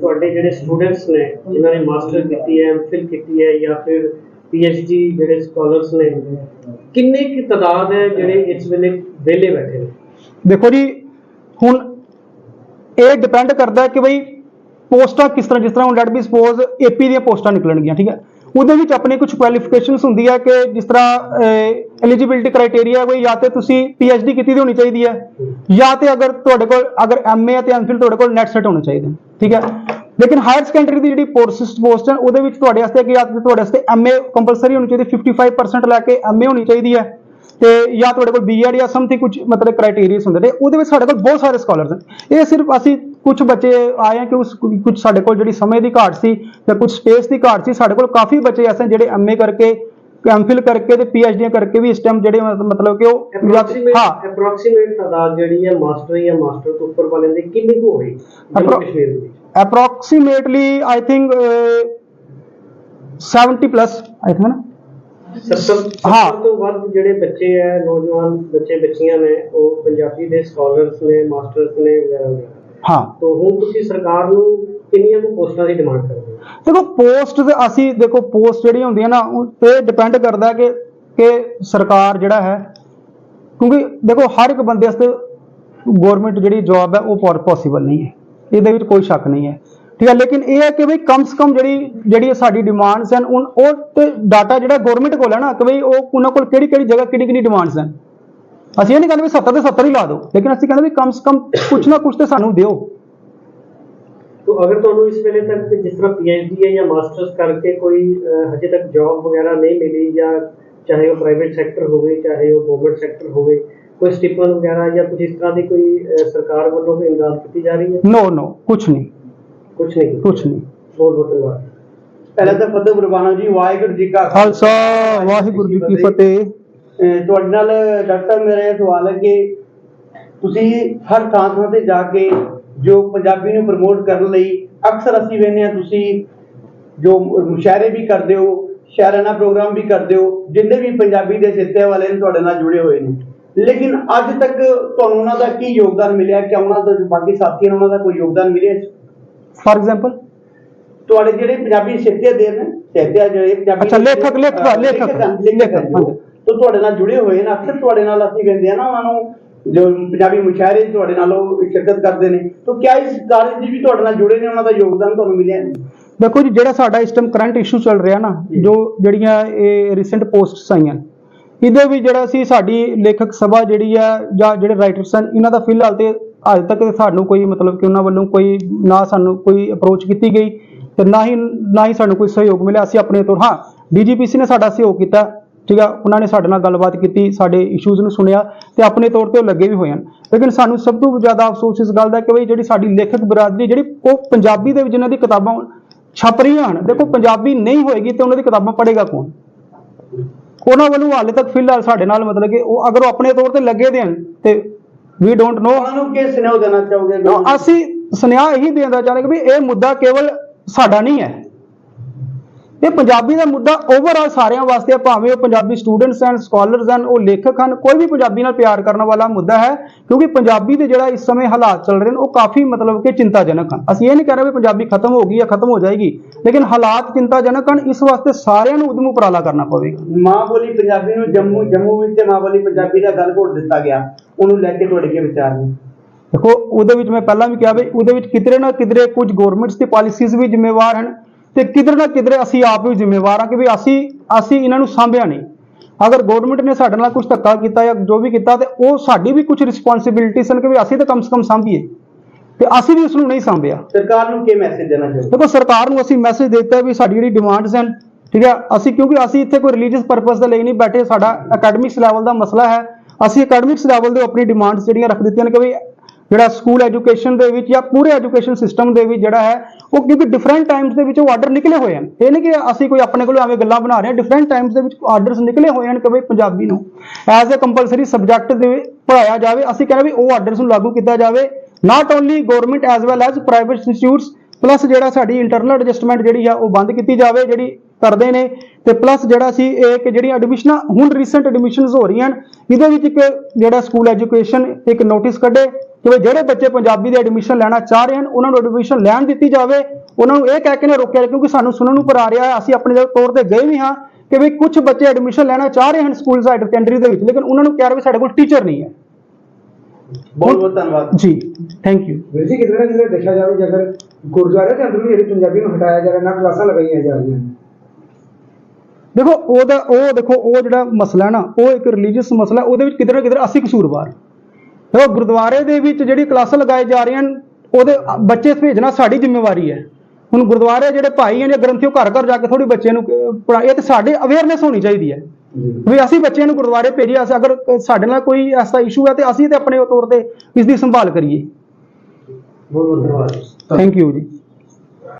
ਤੁਹਾਡੇ ਜਿਹੜੇ ਸਟੂਡੈਂਟਸ ਨੇ, ਜਿਨ੍ਹਾਂ ਨੇ ਮਾਸਟਰ ਕੀਤੀ ਹੈ ਐਮਫਿਲ ਕੀਤੀ ਹੈ, ਜਾਂ ਫਿਰ ਪੀਐਚਡੀ ਜਿਹੜੇ ਸਕਾਲਰਸ ਨੇ, ਕਿੰਨੇ ਕੀ ਤਾਦਾਦ ਹੈ ਜਿਹੜੇ ਇਸ ਵੇਲੇ ਵਿਹਲੇ ਬੈਠੇ ਨੇ? ਦੇਖੋ ਜੀ, ਹੁਣ ਇਹ ਡਿਪੈਂਡ ਕਰਦਾ ਕਿ ਬਈ ਪੋਸਟਾਂ ਕਿਸ ਤਰ੍ਹਾਂ, ਜਿਸ ਤਰ੍ਹਾਂ ਹੁਣ ਲੈਟ ਬੀ ਸਪੋਜ਼ ਏਪੀ ਦੀਆਂ ਪੋਸਟਾਂ ਨਿਕਲਣਗੀਆਂ, ਠੀਕ ਹੈ। ਉਹਦੇ ਵਿੱਚ ਆਪਣੇ ਕੁਝ ਕੁਆਲੀਫਿਕੇਸ਼ਨਸ ਹੁੰਦੀ ਹੈ ਕਿ ਜਿਸ ਤਰ੍ਹਾਂ ਐਲੀਜੀਬਿਲਟੀ ਕ੍ਰਾਈਟੇਰੀਆ ਕੋਈ ਜਾਂ ਤੇ ਤੁਸੀਂ ਪੀਐਚਡੀ ਕੀਤੀ ਦੀ ਹੋਣੀ ਚਾਹੀਦੀ ਹੈ ਜਾਂ ਤੇ ਅਗਰ ਤੁਹਾਡੇ ਕੋਲ, ਅਗਰ ਐਮਏ ਅਤੇ ਐਮਫਿਲ ਤੁਹਾਡੇ ਕੋਲ ਨੈਟ ਸੈਟ ਹੋਣੇ ਚਾਹੀਦੇ ਨੇ ਠੀਕ ਹੈ। ਲੇਕਿਨ ਹਾਇਰ ਸੈਕੰਡਰੀ ਦੀ ਜਿਹੜੀ ਪੋਸਟ ਪੋਸਟ ਹੈ ਉਹਦੇ ਵਿੱਚ ਤੁਹਾਡੇ ਵਾਸਤੇ ਕਿ ਜਾਂ ਤੁਹਾਡੇ ਵਾਸਤੇ ਐਮਏ ਕੰਪਲਸਰੀ ਹੋਣੀ ਚਾਹੀਦੀ 55% ਲੈ ਕੇ ਐਮਏ ਹੋਣੀ ਚਾਹੀਦੀ ਹੈ ਤੇ ਜਾਂ ਤੁਹਾਡੇ ਕੋਲ ਬੀਐਡ ਜਾਂ ਸਮਥਿੰਗ ਕੁਝ ਮਤਲਬ ਕ੍ਰਾਈਟੇਰੀਆਸ ਹੁੰਦੇ ਨੇ ਉਹਦੇ ਵਿੱਚ ਸਾਡੇ ਕੋਲ ਬਹੁਤ ਸਾਰੇ ਸਕਾਲਰਸ ਹਨ ਇਹ ਸਿਰਫ ਅਸੀਂ ਕੁਝ ਬੱਚੇ ਆਏ ਆ ਕਿ ਉਸ ਕੁਝ ਸਾਡੇ ਕੋਲ ਜਿਹੜੀ ਸਮੇਂ ਦੀ ਘਾਟ ਸੀ ਜਾਂ ਕੁਝ ਸਪੇਸ ਦੀ ਘਾਟ ਸੀ ਸਾਡੇ ਕੋਲ ਕਾਫੀ ਬੱਚੇ ਐਸੇ ਨੇ ਜਿਹੜੇ ਐਮਏ ਕਰਕੇ ਐਮਫਿਲ ਕਰਕੇ ਤੇ ਪੀਐਚਡੀਆਂ ਕਰਕੇ ਵੀ ਇਸ ਟਾਈਮ ਜਿਹੜੇ ਮਤ- ਮਤਲਬ ਕਿ ਉਹ ਹਾਂ। ਅਪਰੋਕਸੀਮੇਟ ਤਾਦਾਦ ਜਿਹੜੀ ਹੈ ਮਾਸਟਰ ਜਾਂ ਮਾਸਟਰ ਤੋਂ ਉੱਪਰ ਵਾਲਿਆਂ ਦੀ ਕਿੰਨੀ ਕੁ ਕਸ਼ਮੀਰ ਵਿੱਚ। I think uh, 70 plus i think ਨਾ। 70 ਹਾਂ। ਤੋਂ ਵੱਧ ਜਿਹੜੇ ਬੱਚੇ ਹੈ ਨੌਜਵਾਨ ਬੱਚੇ ਬੱਚੀਆਂ ਨੇ ਉਹ ਪੰਜਾਬੀ ਦੇ ਸਕਾਲਰਸ ਨੇ ਮਾਸਟਰਸ ਨੇ ਵਗੈਰਾ ਵਗੈਰਾ। ਹਾਂ। ਤੋਂ ਹੁਣ ਤੁਸੀਂ ਸਰਕਾਰ ਨੂੰ ਕਿੰਨੀਆਂ ਕੁ ਪੋਸਟਾਂ ਦੀ ਡਿਮਾਂਡ ਕਰਦੇ ਹੋ? ਦੇਖੋ ਪੋਸਟ ਤੇ ਅਸੀਂ ਦੇਖੋ ਪੋਸਟ ਜਿਹੜੀਆਂ ਹੁੰਦੀਆਂ ਨਾ ਉਹ ਤੇ ਡਿਪੈਂਡ ਕਰਦਾ ਹੈ ਕਿ ਕਿ ਸਰਕਾਰ ਜਿਹੜਾ ਹੈ ਕਿਉਂਕਿ ਦੇਖੋ ਹਰ ਇੱਕ ਬੰਦੇ ਵਾਸਤੇ ਗਵਰਨਮੈਂਟ ਜਿਹੜੀ ਜੌਬ ਹੈ ਉਹ ਪੋਸੀਬਲ ਨਹੀਂ ਹੈ। ਇਹਦੇ ਵਿੱਚ ਕੋਈ ਸ਼ੱਕ ਨਹੀਂ ਹੈ। ਠੀਕ ਹੈ ਲੇਕਿਨ ਇਹ ਹੈ ਕਿ ਬਈ ਕਮ ਸੇ ਕਮ ਜਿਹੜੀ ਜਿਹੜੀ ਸਾਡੀ ਡਿਮਾਂਡਸ ਹਨ ਉਹ ਤੇ ਡਾਟਾ ਜਿਹੜਾ ਗਵਰਨਮੈਂਟ ਕੋਲ ਹੈ ਨਾ ਕਿ ਬਈ ਉਹ ਉਹਨਾਂ ਕੋਲ ਕਿਹੜੀ ਕਿਹੜੀ ਜਗ੍ਹਾ ਕਿਹੜੀ ਕਿਹੜੀ ਡਿਮਾਂਡਸ ਹਨ। ਅਸੀਂ ਇਹ ਨਹੀਂ ਕਹਿੰਦੇ ਵੀ 70 ਤੇ 70 ਹੀ ਲਾ ਦਿਓ ਲੇਕਿਨ ਅਸੀਂ ਕਹਿੰਦੇ ਵੀ ਕਮ ਸੇ ਕਮ ਕੁਛ ਨਾ ਕੁਛ ਤੇ ਸਾਨੂੰ ਦਿਓ। ਤੋ ਅਗਰ ਤੁਹਾਨੂੰ ਇਸ ਵੇਲੇ ਤੱਕ ਜਿਸ ਤਰ੍ਹਾਂ ਪੀਐਚਡੀ ਹੈ ਜਾਂ ਮਾਸਟਰਸ ਕਰਕੇ ਕੋਈ ਹਜੇ ਤੱਕ ਜੌਬ ਵਗੈਰਾ ਨਹੀਂ ਮਿਲੀ ਜਾਂ ਚਾਹੇ ਉਹ ਪ੍ਰਾਈਵੇਟ ਸੈਕਟਰ ਹੋਵੇ ਚਾਹੇ ਉਹ ਗਵਰਨਮੈਂਟ ਸੈਕਟਰ ਹੋਵੇ ਕੋਈ ਸਟਿਪਨ ਵਗੈਰਾ ਜਾਂ ਕੁਝ ਇਸ ਤਰ੍ਹਾਂ ਦੀ ਕੋਈ ਸਰਕਾਰ ਵੱਲੋਂ ਕੋਈ ਇਮਦਾਦ ਕੀਤੀ ਜਾ ਰਹੀ ਹੈ? ਨੋ ਨੋ ਕੁਛ ਨਹੀਂ। ਕੁਝ ਨਹੀਂ। ਕੁਛ ਨਹੀਂ। ਬਹੁਤ ਬਹੁਤ ਧੰਨਵਾਦ ਪਹਿਲਾਂ ਤਾਂ ਫਤਿਹ ਗੁਰਬਾਣਾ ਜੀ ਵਾਹਿਗੁਰੂ ਜੀ ਕਾ ਖਾਲਸਾ। ਵਾਹਿਗੁਰੂ ਜੀ ਕੀ ਫਤਿਹ। ਤੁਹਾਡੇ ਨਾਲ ਡਾਕਟਰ ਮੇਰਾ ਸਵਾਲ ਹੈ ਕਿ ਤੁਸੀਂ ਹਰ ਥਾਂ ਥਾਂ ਤੇ ਜਾ ਕੇ ਜੋ ਪੰਜਾਬੀ ਨੂੰ ਪ੍ਰਮੋਟ ਕਰਨ ਲਈ ਅਕਸਰ ਅਸੀਂ ਵੇਖਦੇ ਹਾਂ ਤੁਸੀਂ ਜੋ ਮੁਸ਼ਾਇਰੇ ਵੀ ਕਰਦੇ ਹੋ ਸ਼ਾਇਰਾਨਾ ਪ੍ਰੋਗਰਾਮ ਵੀ ਕਰਦੇ ਹੋ ਜਿੰਨੇ ਵੀ ਪੰਜਾਬੀ ਦੇ ਸਿੱਤੇ ਵਾਲੇ ਨੇ ਤੁਹਾਡੇ ਨਾਲ ਜੁੜੇ ਹੋਏ ਨੇ। ਲੇਕਿਨ ਅੱਜ ਤੱਕ ਤੁਹਾਨੂੰ ਉਹਨਾਂ ਦਾ ਕੀ ਯੋਗਦਾਨ ਮਿਲਿਆ? ਕਿ ਉਹਨਾਂ ਦਾ ਜੋ ਬਾਕੀ ਸਾਥੀਆਂ ਨੇ ਉਹਨਾਂ ਦਾ ਕੋਈ ਯੋਗਦਾਨ ਮਿਲਿਆ? ਫਾਰ ਐਗਜ਼ਾਮਪਲ ਤੁਹਾਡੇ ਜਿਹੜੇ ਪੰਜਾਬੀ ਸਿੱਤੇ ਦੇ ਨੇ ਸਿੱਤੇ ਜਿਹੜੇ ਪੰਜਾਬੀ ਅੱਛਾ, ਲੇਖਕ- ਲੇਖਕ- ਲੇਖਕ। ਤੋ ਤੁਹਾਡੇ ਨਾਲ ਜੁੜੇ ਹੋਏ ਨੇ ਅਕਸਰ ਤੁਹਾਡੇ ਨਾਲ ਅਸੀਂ ਕਹਿੰਦੇ ਆ ਨਾ ਉਹਨਾਂ ਨੂੰ ਜੋ ਪੰਜਾਬੀ ਮੁਸ਼ਾਇਰੇ ਤੁਹਾਡੇ ਨਾਲ ਉਹ ਸ਼ਿਰਕਤ ਕਰਦੇ ਨੇ ਤੋ ਕਿਆ ਇਸ ਕਾਰਜ 'ਚ ਵੀ ਤੁਹਾਡੇ ਨਾਲ ਜੁੜੇ ਨੇ ਉਹਨਾਂ ਦਾ ਯੋਗਦਾਨ ਤੁਹਾਨੂੰ ਮਿਲਿਆ ਦੇਖੋ ਜੀ ਜਿਹੜਾ ਸਾਡਾ ਇਸ ਟਾਈਮ ਕਰੰਟ ਇਸ਼ੂ ਚੱਲ ਰਿਹਾ ਨਾ। ਜੋ ਜਿਹੜੀਆਂ ਇਹ ਰੀਸੈਂਟ ਪੋਸਟਸ ਆਈਆਂ ਇਹਦੇ ਵੀ ਜਿਹੜਾ ਸੀ ਸਾਡੀ ਲੇਖਕ ਸਭਾ ਜਿਹੜੀ ਆ ਜਾਂ ਜਿਹੜੇ ਰਾਈਟਰਸ ਹਨ ਇਹਨਾਂ ਦਾ ਫਿਲਹਾਲ ਤੇ ਅੱਜ ਤੱਕ ਸਾਨੂੰ ਕੋਈ ਮਤਲਬ ਕਿ ਉਹਨਾਂ ਵੱਲੋਂ ਕੋਈ ਨਾ ਸਾਨੂੰ ਕੋਈ ਅਪਰੋਚ ਕੀਤੀ ਗਈ ਤੇ ਨਾ ਹੀ ਨਾ ਹੀ ਸਾਨੂੰ ਕੋਈ ਸਹਿਯੋਗ ਮਿਲਿਆ। ਅਸੀਂ ਆਪਣੇ ਤੌਰ ਹਾਂ ਡੀਜੀਪੀਸੀ ਨੇ ਸਾਡਾ ਸਹਿਯੋਗ ਕੀਤਾ, ਠੀਕ ਆ? ਉਹਨਾਂ ਨੇ ਸਾਡੇ ਨਾਲ ਗੱਲਬਾਤ ਕੀਤੀ, ਸਾਡੇ ਇਸ਼ੂਜ਼ ਨੂੰ ਸੁਣਿਆ ਤੇ ਆਪਣੇ ਤੌਰ ਤੇ ਉਹ ਲੱਗੇ ਵੀ ਹੋਏ ਹਨ। ਲੇਕਿਨ ਸਾਨੂੰ ਸਭ ਤੋਂ ਜ਼ਿਆਦਾ ਅਫਸੋਸ ਇਸ ਗੱਲ ਦਾ ਕਿ ਬਈ ਜਿਹੜੀ ਸਾਡੀ ਲੇਖਕ ਬਰਾਦਰੀ, ਜਿਹੜੀ ਉਹ ਪੰਜਾਬੀ ਦੇ ਵਿੱਚ ਜਿਨ੍ਹਾਂ ਦੀ ਕਿਤਾਬਾਂ ਛਪ ਰਹੀਆਂ ਹਨ, ਦੇਖੋ ਪੰਜਾਬੀ ਨਹੀਂ ਹੋਏਗੀ ਤੇ ਉਹਨਾਂ ਦੀ ਕਿਤਾਬਾਂ ਪੜ੍ਹੇਗਾ ਕੌਣ? ਉਹਨਾਂ ਵੱਲੋਂ ਹਾਲੇ ਤੱਕ ਫਿਲਹਾਲ ਸਾਡੇ ਨਾਲ ਮਤਲਬ ਕਿ ਉਹ ਅਗਰ ਉਹ ਆਪਣੇ ਤੌਰ ਤੇ ਲੱਗੇ ਦੇ ਹਨ ਤੇ ਵੀ ਡੋਂਟ ਨੋ ਉਹਨਾਂ ਨੂੰ ਕੀ ਸੁਨੇਹਾ ਦੇਣਾ ਚਾਹੋਗੇ ਅਸੀਂ ਸੁਨੇਹਾ ਇਹੀ ਦੇਣਾ ਚਾਹੁੰਦੇ ਕਿ ਵੀ ਇਹ ਮੁੱਦਾ ਕੇਵਲ ਸਾਡਾ ਨਹੀਂ ਹੈ। ਇਹ ਪੰਜਾਬੀ ਦਾ ਮੁੱਦਾ ਓਵਰਆਲ ਸਾਰਿਆਂ ਵਾਸਤੇ ਹੈ ਭਾਵੇਂ ਉਹ ਪੰਜਾਬੀ ਸਟੂਡੈਂਟਸ ਹਨ ਸਕਾਲਰਸ ਹਨ ਉਹ ਲੇਖਕ ਹਨ ਕੋਈ ਵੀ ਪੰਜਾਬੀ ਨਾਲ ਪਿਆਰ ਕਰਨ ਵਾਲਾ ਮੁੱਦਾ ਹੈ ਕਿਉਂਕਿ ਪੰਜਾਬੀ ਦੇ ਜਿਹੜਾ ਇਸ ਸਮੇਂ ਹਾਲਾਤ ਚੱਲ ਰਹੇ ਨੇ ਉਹ ਕਾਫੀ ਮਤਲਬ ਕਿ ਚਿੰਤਾਜਨਕ ਹਨ। ਅਸੀਂ ਇਹ ਨਹੀਂ ਕਹਿ ਰਹੇ ਵੀ ਪੰਜਾਬੀ ਖਤਮ ਹੋ ਗਈ ਜਾਂ ਖਤਮ ਹੋ ਜਾਏਗੀ ਲੇਕਿਨ ਹਾਲਾਤ ਚਿੰਤਾਜਨਕ ਹਨ ਇਸ ਵਾਸਤੇ ਸਾਰਿਆਂ ਨੂੰ ਉਦਮ ਉਪਰਾਲਾ ਕਰਨਾ ਪਵੇਗਾ। ਮਾਂ ਬੋਲੀ ਪੰਜਾਬੀ ਨੂੰ ਜੰਮੂ ਜੰਮੂ ਵਿੱਚ ਮਾਂ ਬੋਲੀ ਪੰਜਾਬੀ ਦਾ ਗੱਲ ਘੋਟ ਦਿੱਤਾ ਗਿਆ ਉਹਨੂੰ ਲੈ ਕੇ ਤੁਹਾਡੇ ਕੀ ਵਿਚਾਰ ਨੇ। ਦੇਖੋ ਉਹਦੇ ਵਿੱਚ ਮੈਂ ਪਹਿਲਾਂ ਵੀ ਕਿਹਾ ਵੀ ਉਹਦੇ ਵਿੱਚ ਕਿਧਰੇ ਨਾ ਕਿਧਰੇ ਕੁਝ ਗਵਰਨਮੈਂਟਸ ਦੀ ਪਾਲਿਸੀਜ਼ ਵੀ ਜ਼ਿੰਮੇਵਾਰ ਹਨ ਤੇ ਕਿਧਰੇ ਨਾ ਕਿਧਰੇ ਅਸੀਂ ਆਪ ਵੀ ਜ਼ਿੰਮੇਵਾਰ ਹਾਂ ਕਿ ਵੀ ਅਸੀਂ ਅਸੀਂ ਇਹਨਾਂ ਨੂੰ ਸਾਂਭਿਆ ਨਹੀਂ। ਅਗਰ ਗਵਰਨਮੈਂਟ ਨੇ ਸਾਡੇ ਨਾਲ ਕੁਝ ਧੱਕਾ ਕੀਤਾ ਜਾਂ ਜੋ ਵੀ ਕੀਤਾ ਤੇ ਉਹ ਸਾਡੀ ਵੀ ਕੁਝ ਰਿਸਪੌਂਸਿਬਿਲਿਟੀ ਸਨ ਕਿ ਵੀ ਅਸੀਂ ਤਾਂ ਕਮ ਸੇ ਕਮ ਸਾਂਭੀਏ। ਤੇ ਅਸੀਂ ਵੀ ਉਸ ਨੂੰ ਨਹੀਂ ਸਾਂਭਿਆ। ਸਰਕਾਰ ਨੂੰ ਕੀ ਮੈਸੇਜ ਦੇਣਾ ਚਾਹੋਗੇ? ਦੇਖੋ ਸਰਕਾਰ ਨੂੰ ਅਸੀਂ ਮੈਸੇਜ ਦਿੱਤਾ ਵੀ ਸਾਡੀ ਜਿਹੜੀ ਡਿਮਾਂਡਸ ਹਨ ਠੀਕ ਹੈ ਅਸੀਂ ਕਿਉਂਕਿ ਅਸੀਂ ਇੱਥੇ ਕੋਈ ਰਿਲੀਜੀਅਸ ਪਰਪਸ ਦੇ ਲਈ ਨਹੀਂ ਬੈਠੇ ਸਾਡਾ ਅਕੈਡਮਿਕਸ ਲੈਵਲ ਦਾ ਮਸਲਾ ਹੈ। ਅਸੀਂ ਅਕੈਡਮਿਕਸ ਲੈਵਲ ਦੇ ਆਪਣੀ ਡਿਮਾਂਡਸ ਜਿਹੜੀਆਂ ਰੱਖ ਦਿੱਤੀਆਂ ਨੇ ਕਿ ਵੀ ਜਿਹੜਾ ਸਕੂਲ ਐਜੂਕੇਸ਼ਨ ਦੇ ਵਿੱਚ ਜਾਂ ਪੂਰੇ ਐਜੂਕੇਸ਼ਨ ਸਿਸਟਮ ਦੇ ਵਿੱਚ ਜਿਹੜਾ ਹੈ, ਉਹ ਕਿਉਂਕਿ ਡਿਫਰੈਂਟ ਟਾਈਮਸ ਦੇ ਵਿੱਚ ਉਹ ਆਰਡਰ ਨਿਕਲੇ ਹੋਏ ਹਨ। ਇਹ ਨਹੀਂ ਕਿ ਅਸੀਂ ਕੋਈ ਆਪਣੇ ਕੋਲ ਐਵੇਂ ਗੱਲਾਂ ਬਣਾ ਰਹੇ ਹਾਂ ਡਿਫਰੈਂਟ ਟਾਈਮਸ ਦੇ ਵਿੱਚ ਆਰਡਰਸ ਨਿਕਲੇ ਹੋਏ ਹਨ ਕਿ ਵੀ ਪੰਜਾਬੀ ਨੂੰ ਐਜ਼ ਅ ਕੰਪਲਸਰੀ ਸਬਜੈਕਟ ਦੇ ਵਿੱਚ ਪੜਾਇਆ ਜਾਵੇ। ਅਸੀਂ ਕਹਿੰਦੇ ਵੀ ਉਹ ਆਰਡਰਸ ਨੂੰ ਲਾਗੂ ਕੀਤਾ ਜਾਵੇ। Not only government as well as private institutes plus ਜਿਹੜਾ ਸਾਡੀ ਇੰਟਰਨਲ ਐਡਜਸਟਮੈਂਟ ਜਿਹੜੀ ਆ, ਉਹ ਬੰਦ ਕੀਤੀ ਜਾਵੇ, ਜਿਹੜੀ ਕਰਦੇ ਨੇ। ਤੇ ਪਲੱਸ ਜਿਹੜਾ ਸੀ, ਇਹ ਕਿ ਜਿਹੜੀਆਂ ਐਡਮਿਸ਼ਨਾਂ ਹੁਣ ਰੀਸੈਂਟ ਐਡਮਿਸ਼ਨਸ ਹੋ ਰਹੀਆਂ ਹਨ। ਇਹਦੇ ਵਿੱਚ ਇੱਕ ਜਿਹੜਾ ਸਕੂਲ ਐਜੂਕੇਸ਼ਨ ਇੱਕ ਨੋਟਿਸ ਕੱਢੇ। ਕਿ ਵੀ ਜਿਹੜੇ ਬੱਚੇ ਪੰਜਾਬੀ ਦੀ ਐਡਮਿਸ਼ਨ ਲੈਣਾ ਚਾਹ ਰਹੇ ਹਨ ਉਹਨਾਂ ਨੂੰ ਐਡਮਿਸ਼ਨ ਲੈਣ ਦਿੱਤੀ ਜਾਵੇ ਉਹਨਾਂ ਨੂੰ ਇਹ ਕਹਿ ਕੇ ਨਾ ਰੋਕਿਆ ਜਾਵੇ, ਕਿਉਂਕਿ ਸਾਨੂੰ ਸੁਣਨ ਨੂੰ ਪਰ ਆ ਰਿਹਾ ਹੈ ਅਸੀਂ ਆਪਣੇ ਤੌਰ ਤੇ ਗਏ ਵੀ ਹਾਂ ਕਿ ਵੀ ਕੁਝ ਬੱਚੇ ਐਡਮਿਸ਼ਨ ਲੈਣਾ ਚਾਹ ਰਹੇ ਹਨ ਸਕੂਲ ਸਾਈਡ ਸੈਕੰਡਰੀ ਦੇ ਵਿੱਚ ਲੇਕਿਨ ਉਹਨਾਂ ਨੂੰ ਕਹਿ ਰਹੇ ਵੀ ਸਾਡੇ ਕੋਲ ਟੀਚਰ ਨਹੀਂ ਹੈ। ਬਹੁਤ ਬਹੁਤ ਧੰਨਵਾਦ। ਜੀ ਥੈਂਕ ਯੂ ਵੀਰ ਜੀ ਕਿਤੇ ਨਾ ਕਿਤੇ ਦੇਖਿਆ ਜਾਵੇ ਜੇ ਅਗਰ ਗੁਰਦੁਆਰੇ ਦੇ ਅੰਦਰ ਵੀ ਜਿਹੜੀ ਪੰਜਾਬੀ ਨੂੰ ਹਟਾਇਆ ਜਾ ਰਿਹਾ ਨਾ ਕਲਾਸਾਂ ਲਗਾਈਆਂ ਜਾ ਰਹੀਆਂ ਨੇ। ਦੇਖੋ ਉਹਦਾ ਉਹ ਦੇਖੋ ਉਹ ਜਿਹੜਾ ਮਸਲਾ ਹੈ ਨਾ ਉਹ ਇੱਕ ਰਿਲੀਜੀਅਸ ਮਸਲਾ ਹੈ, ਉਹਦੇ ਵਿੱਚ ਕਿਧਰ ਨਾ ਕਿਧਰ ਅਸੀਂ ਕਸੂਰਵਾਰ। ਦੇਖੋ ਗੁਰਦੁਆਰੇ ਦੇ ਵਿੱਚ ਜਿਹੜੀ ਕਲਾਸਾਂ ਲਗਾਏ ਜਾ ਰਹੀਆਂ ਹਨ ਉਹਦੇ ਬੱਚੇ ਭੇਜਣਾ ਸਾਡੀ ਜ਼ਿੰਮੇਵਾਰੀ ਹੈ। ਹੁਣ ਗੁਰਦੁਆਰੇ ਜਿਹੜੇ ਭਾਈ ਹਨ ਜਾਂ ਗ੍ਰੰਥੀ ਉਹ ਘਰ ਘਰ ਜਾ ਕੇ ਥੋੜੀ ਬੱਚੇ ਨੂੰ ਇਹ ਤੇ ਸਾਡੇ ਅਵੇਅਰਨੈਸ ਹੋਣੀ ਚਾਹੀਦੀ ਹੈ। ਵੀ ਅਸੀਂ ਬੱਚਿਆਂ ਨੂੰ ਗੁਰਦੁਆਰੇ ਭੇਜੀਏ ਅਸੀਂ ਅਗਰ ਸਾਡੇ ਨਾਲ ਕੋਈ ਐਸਾ ਇਸ਼ੂ ਹੈ ਤੇ ਅਸੀਂ ਤੇ ਆਪਣੇ ਤੌਰ ਤੇ ਇਸ ਦੀ ਸੰਭਾਲ ਕਰੀਏ। ਬਹੁਤ ਬਹੁਤ ਧੰਨਵਾਦ ਥੈਂਕ ਯੂ ਜੀ।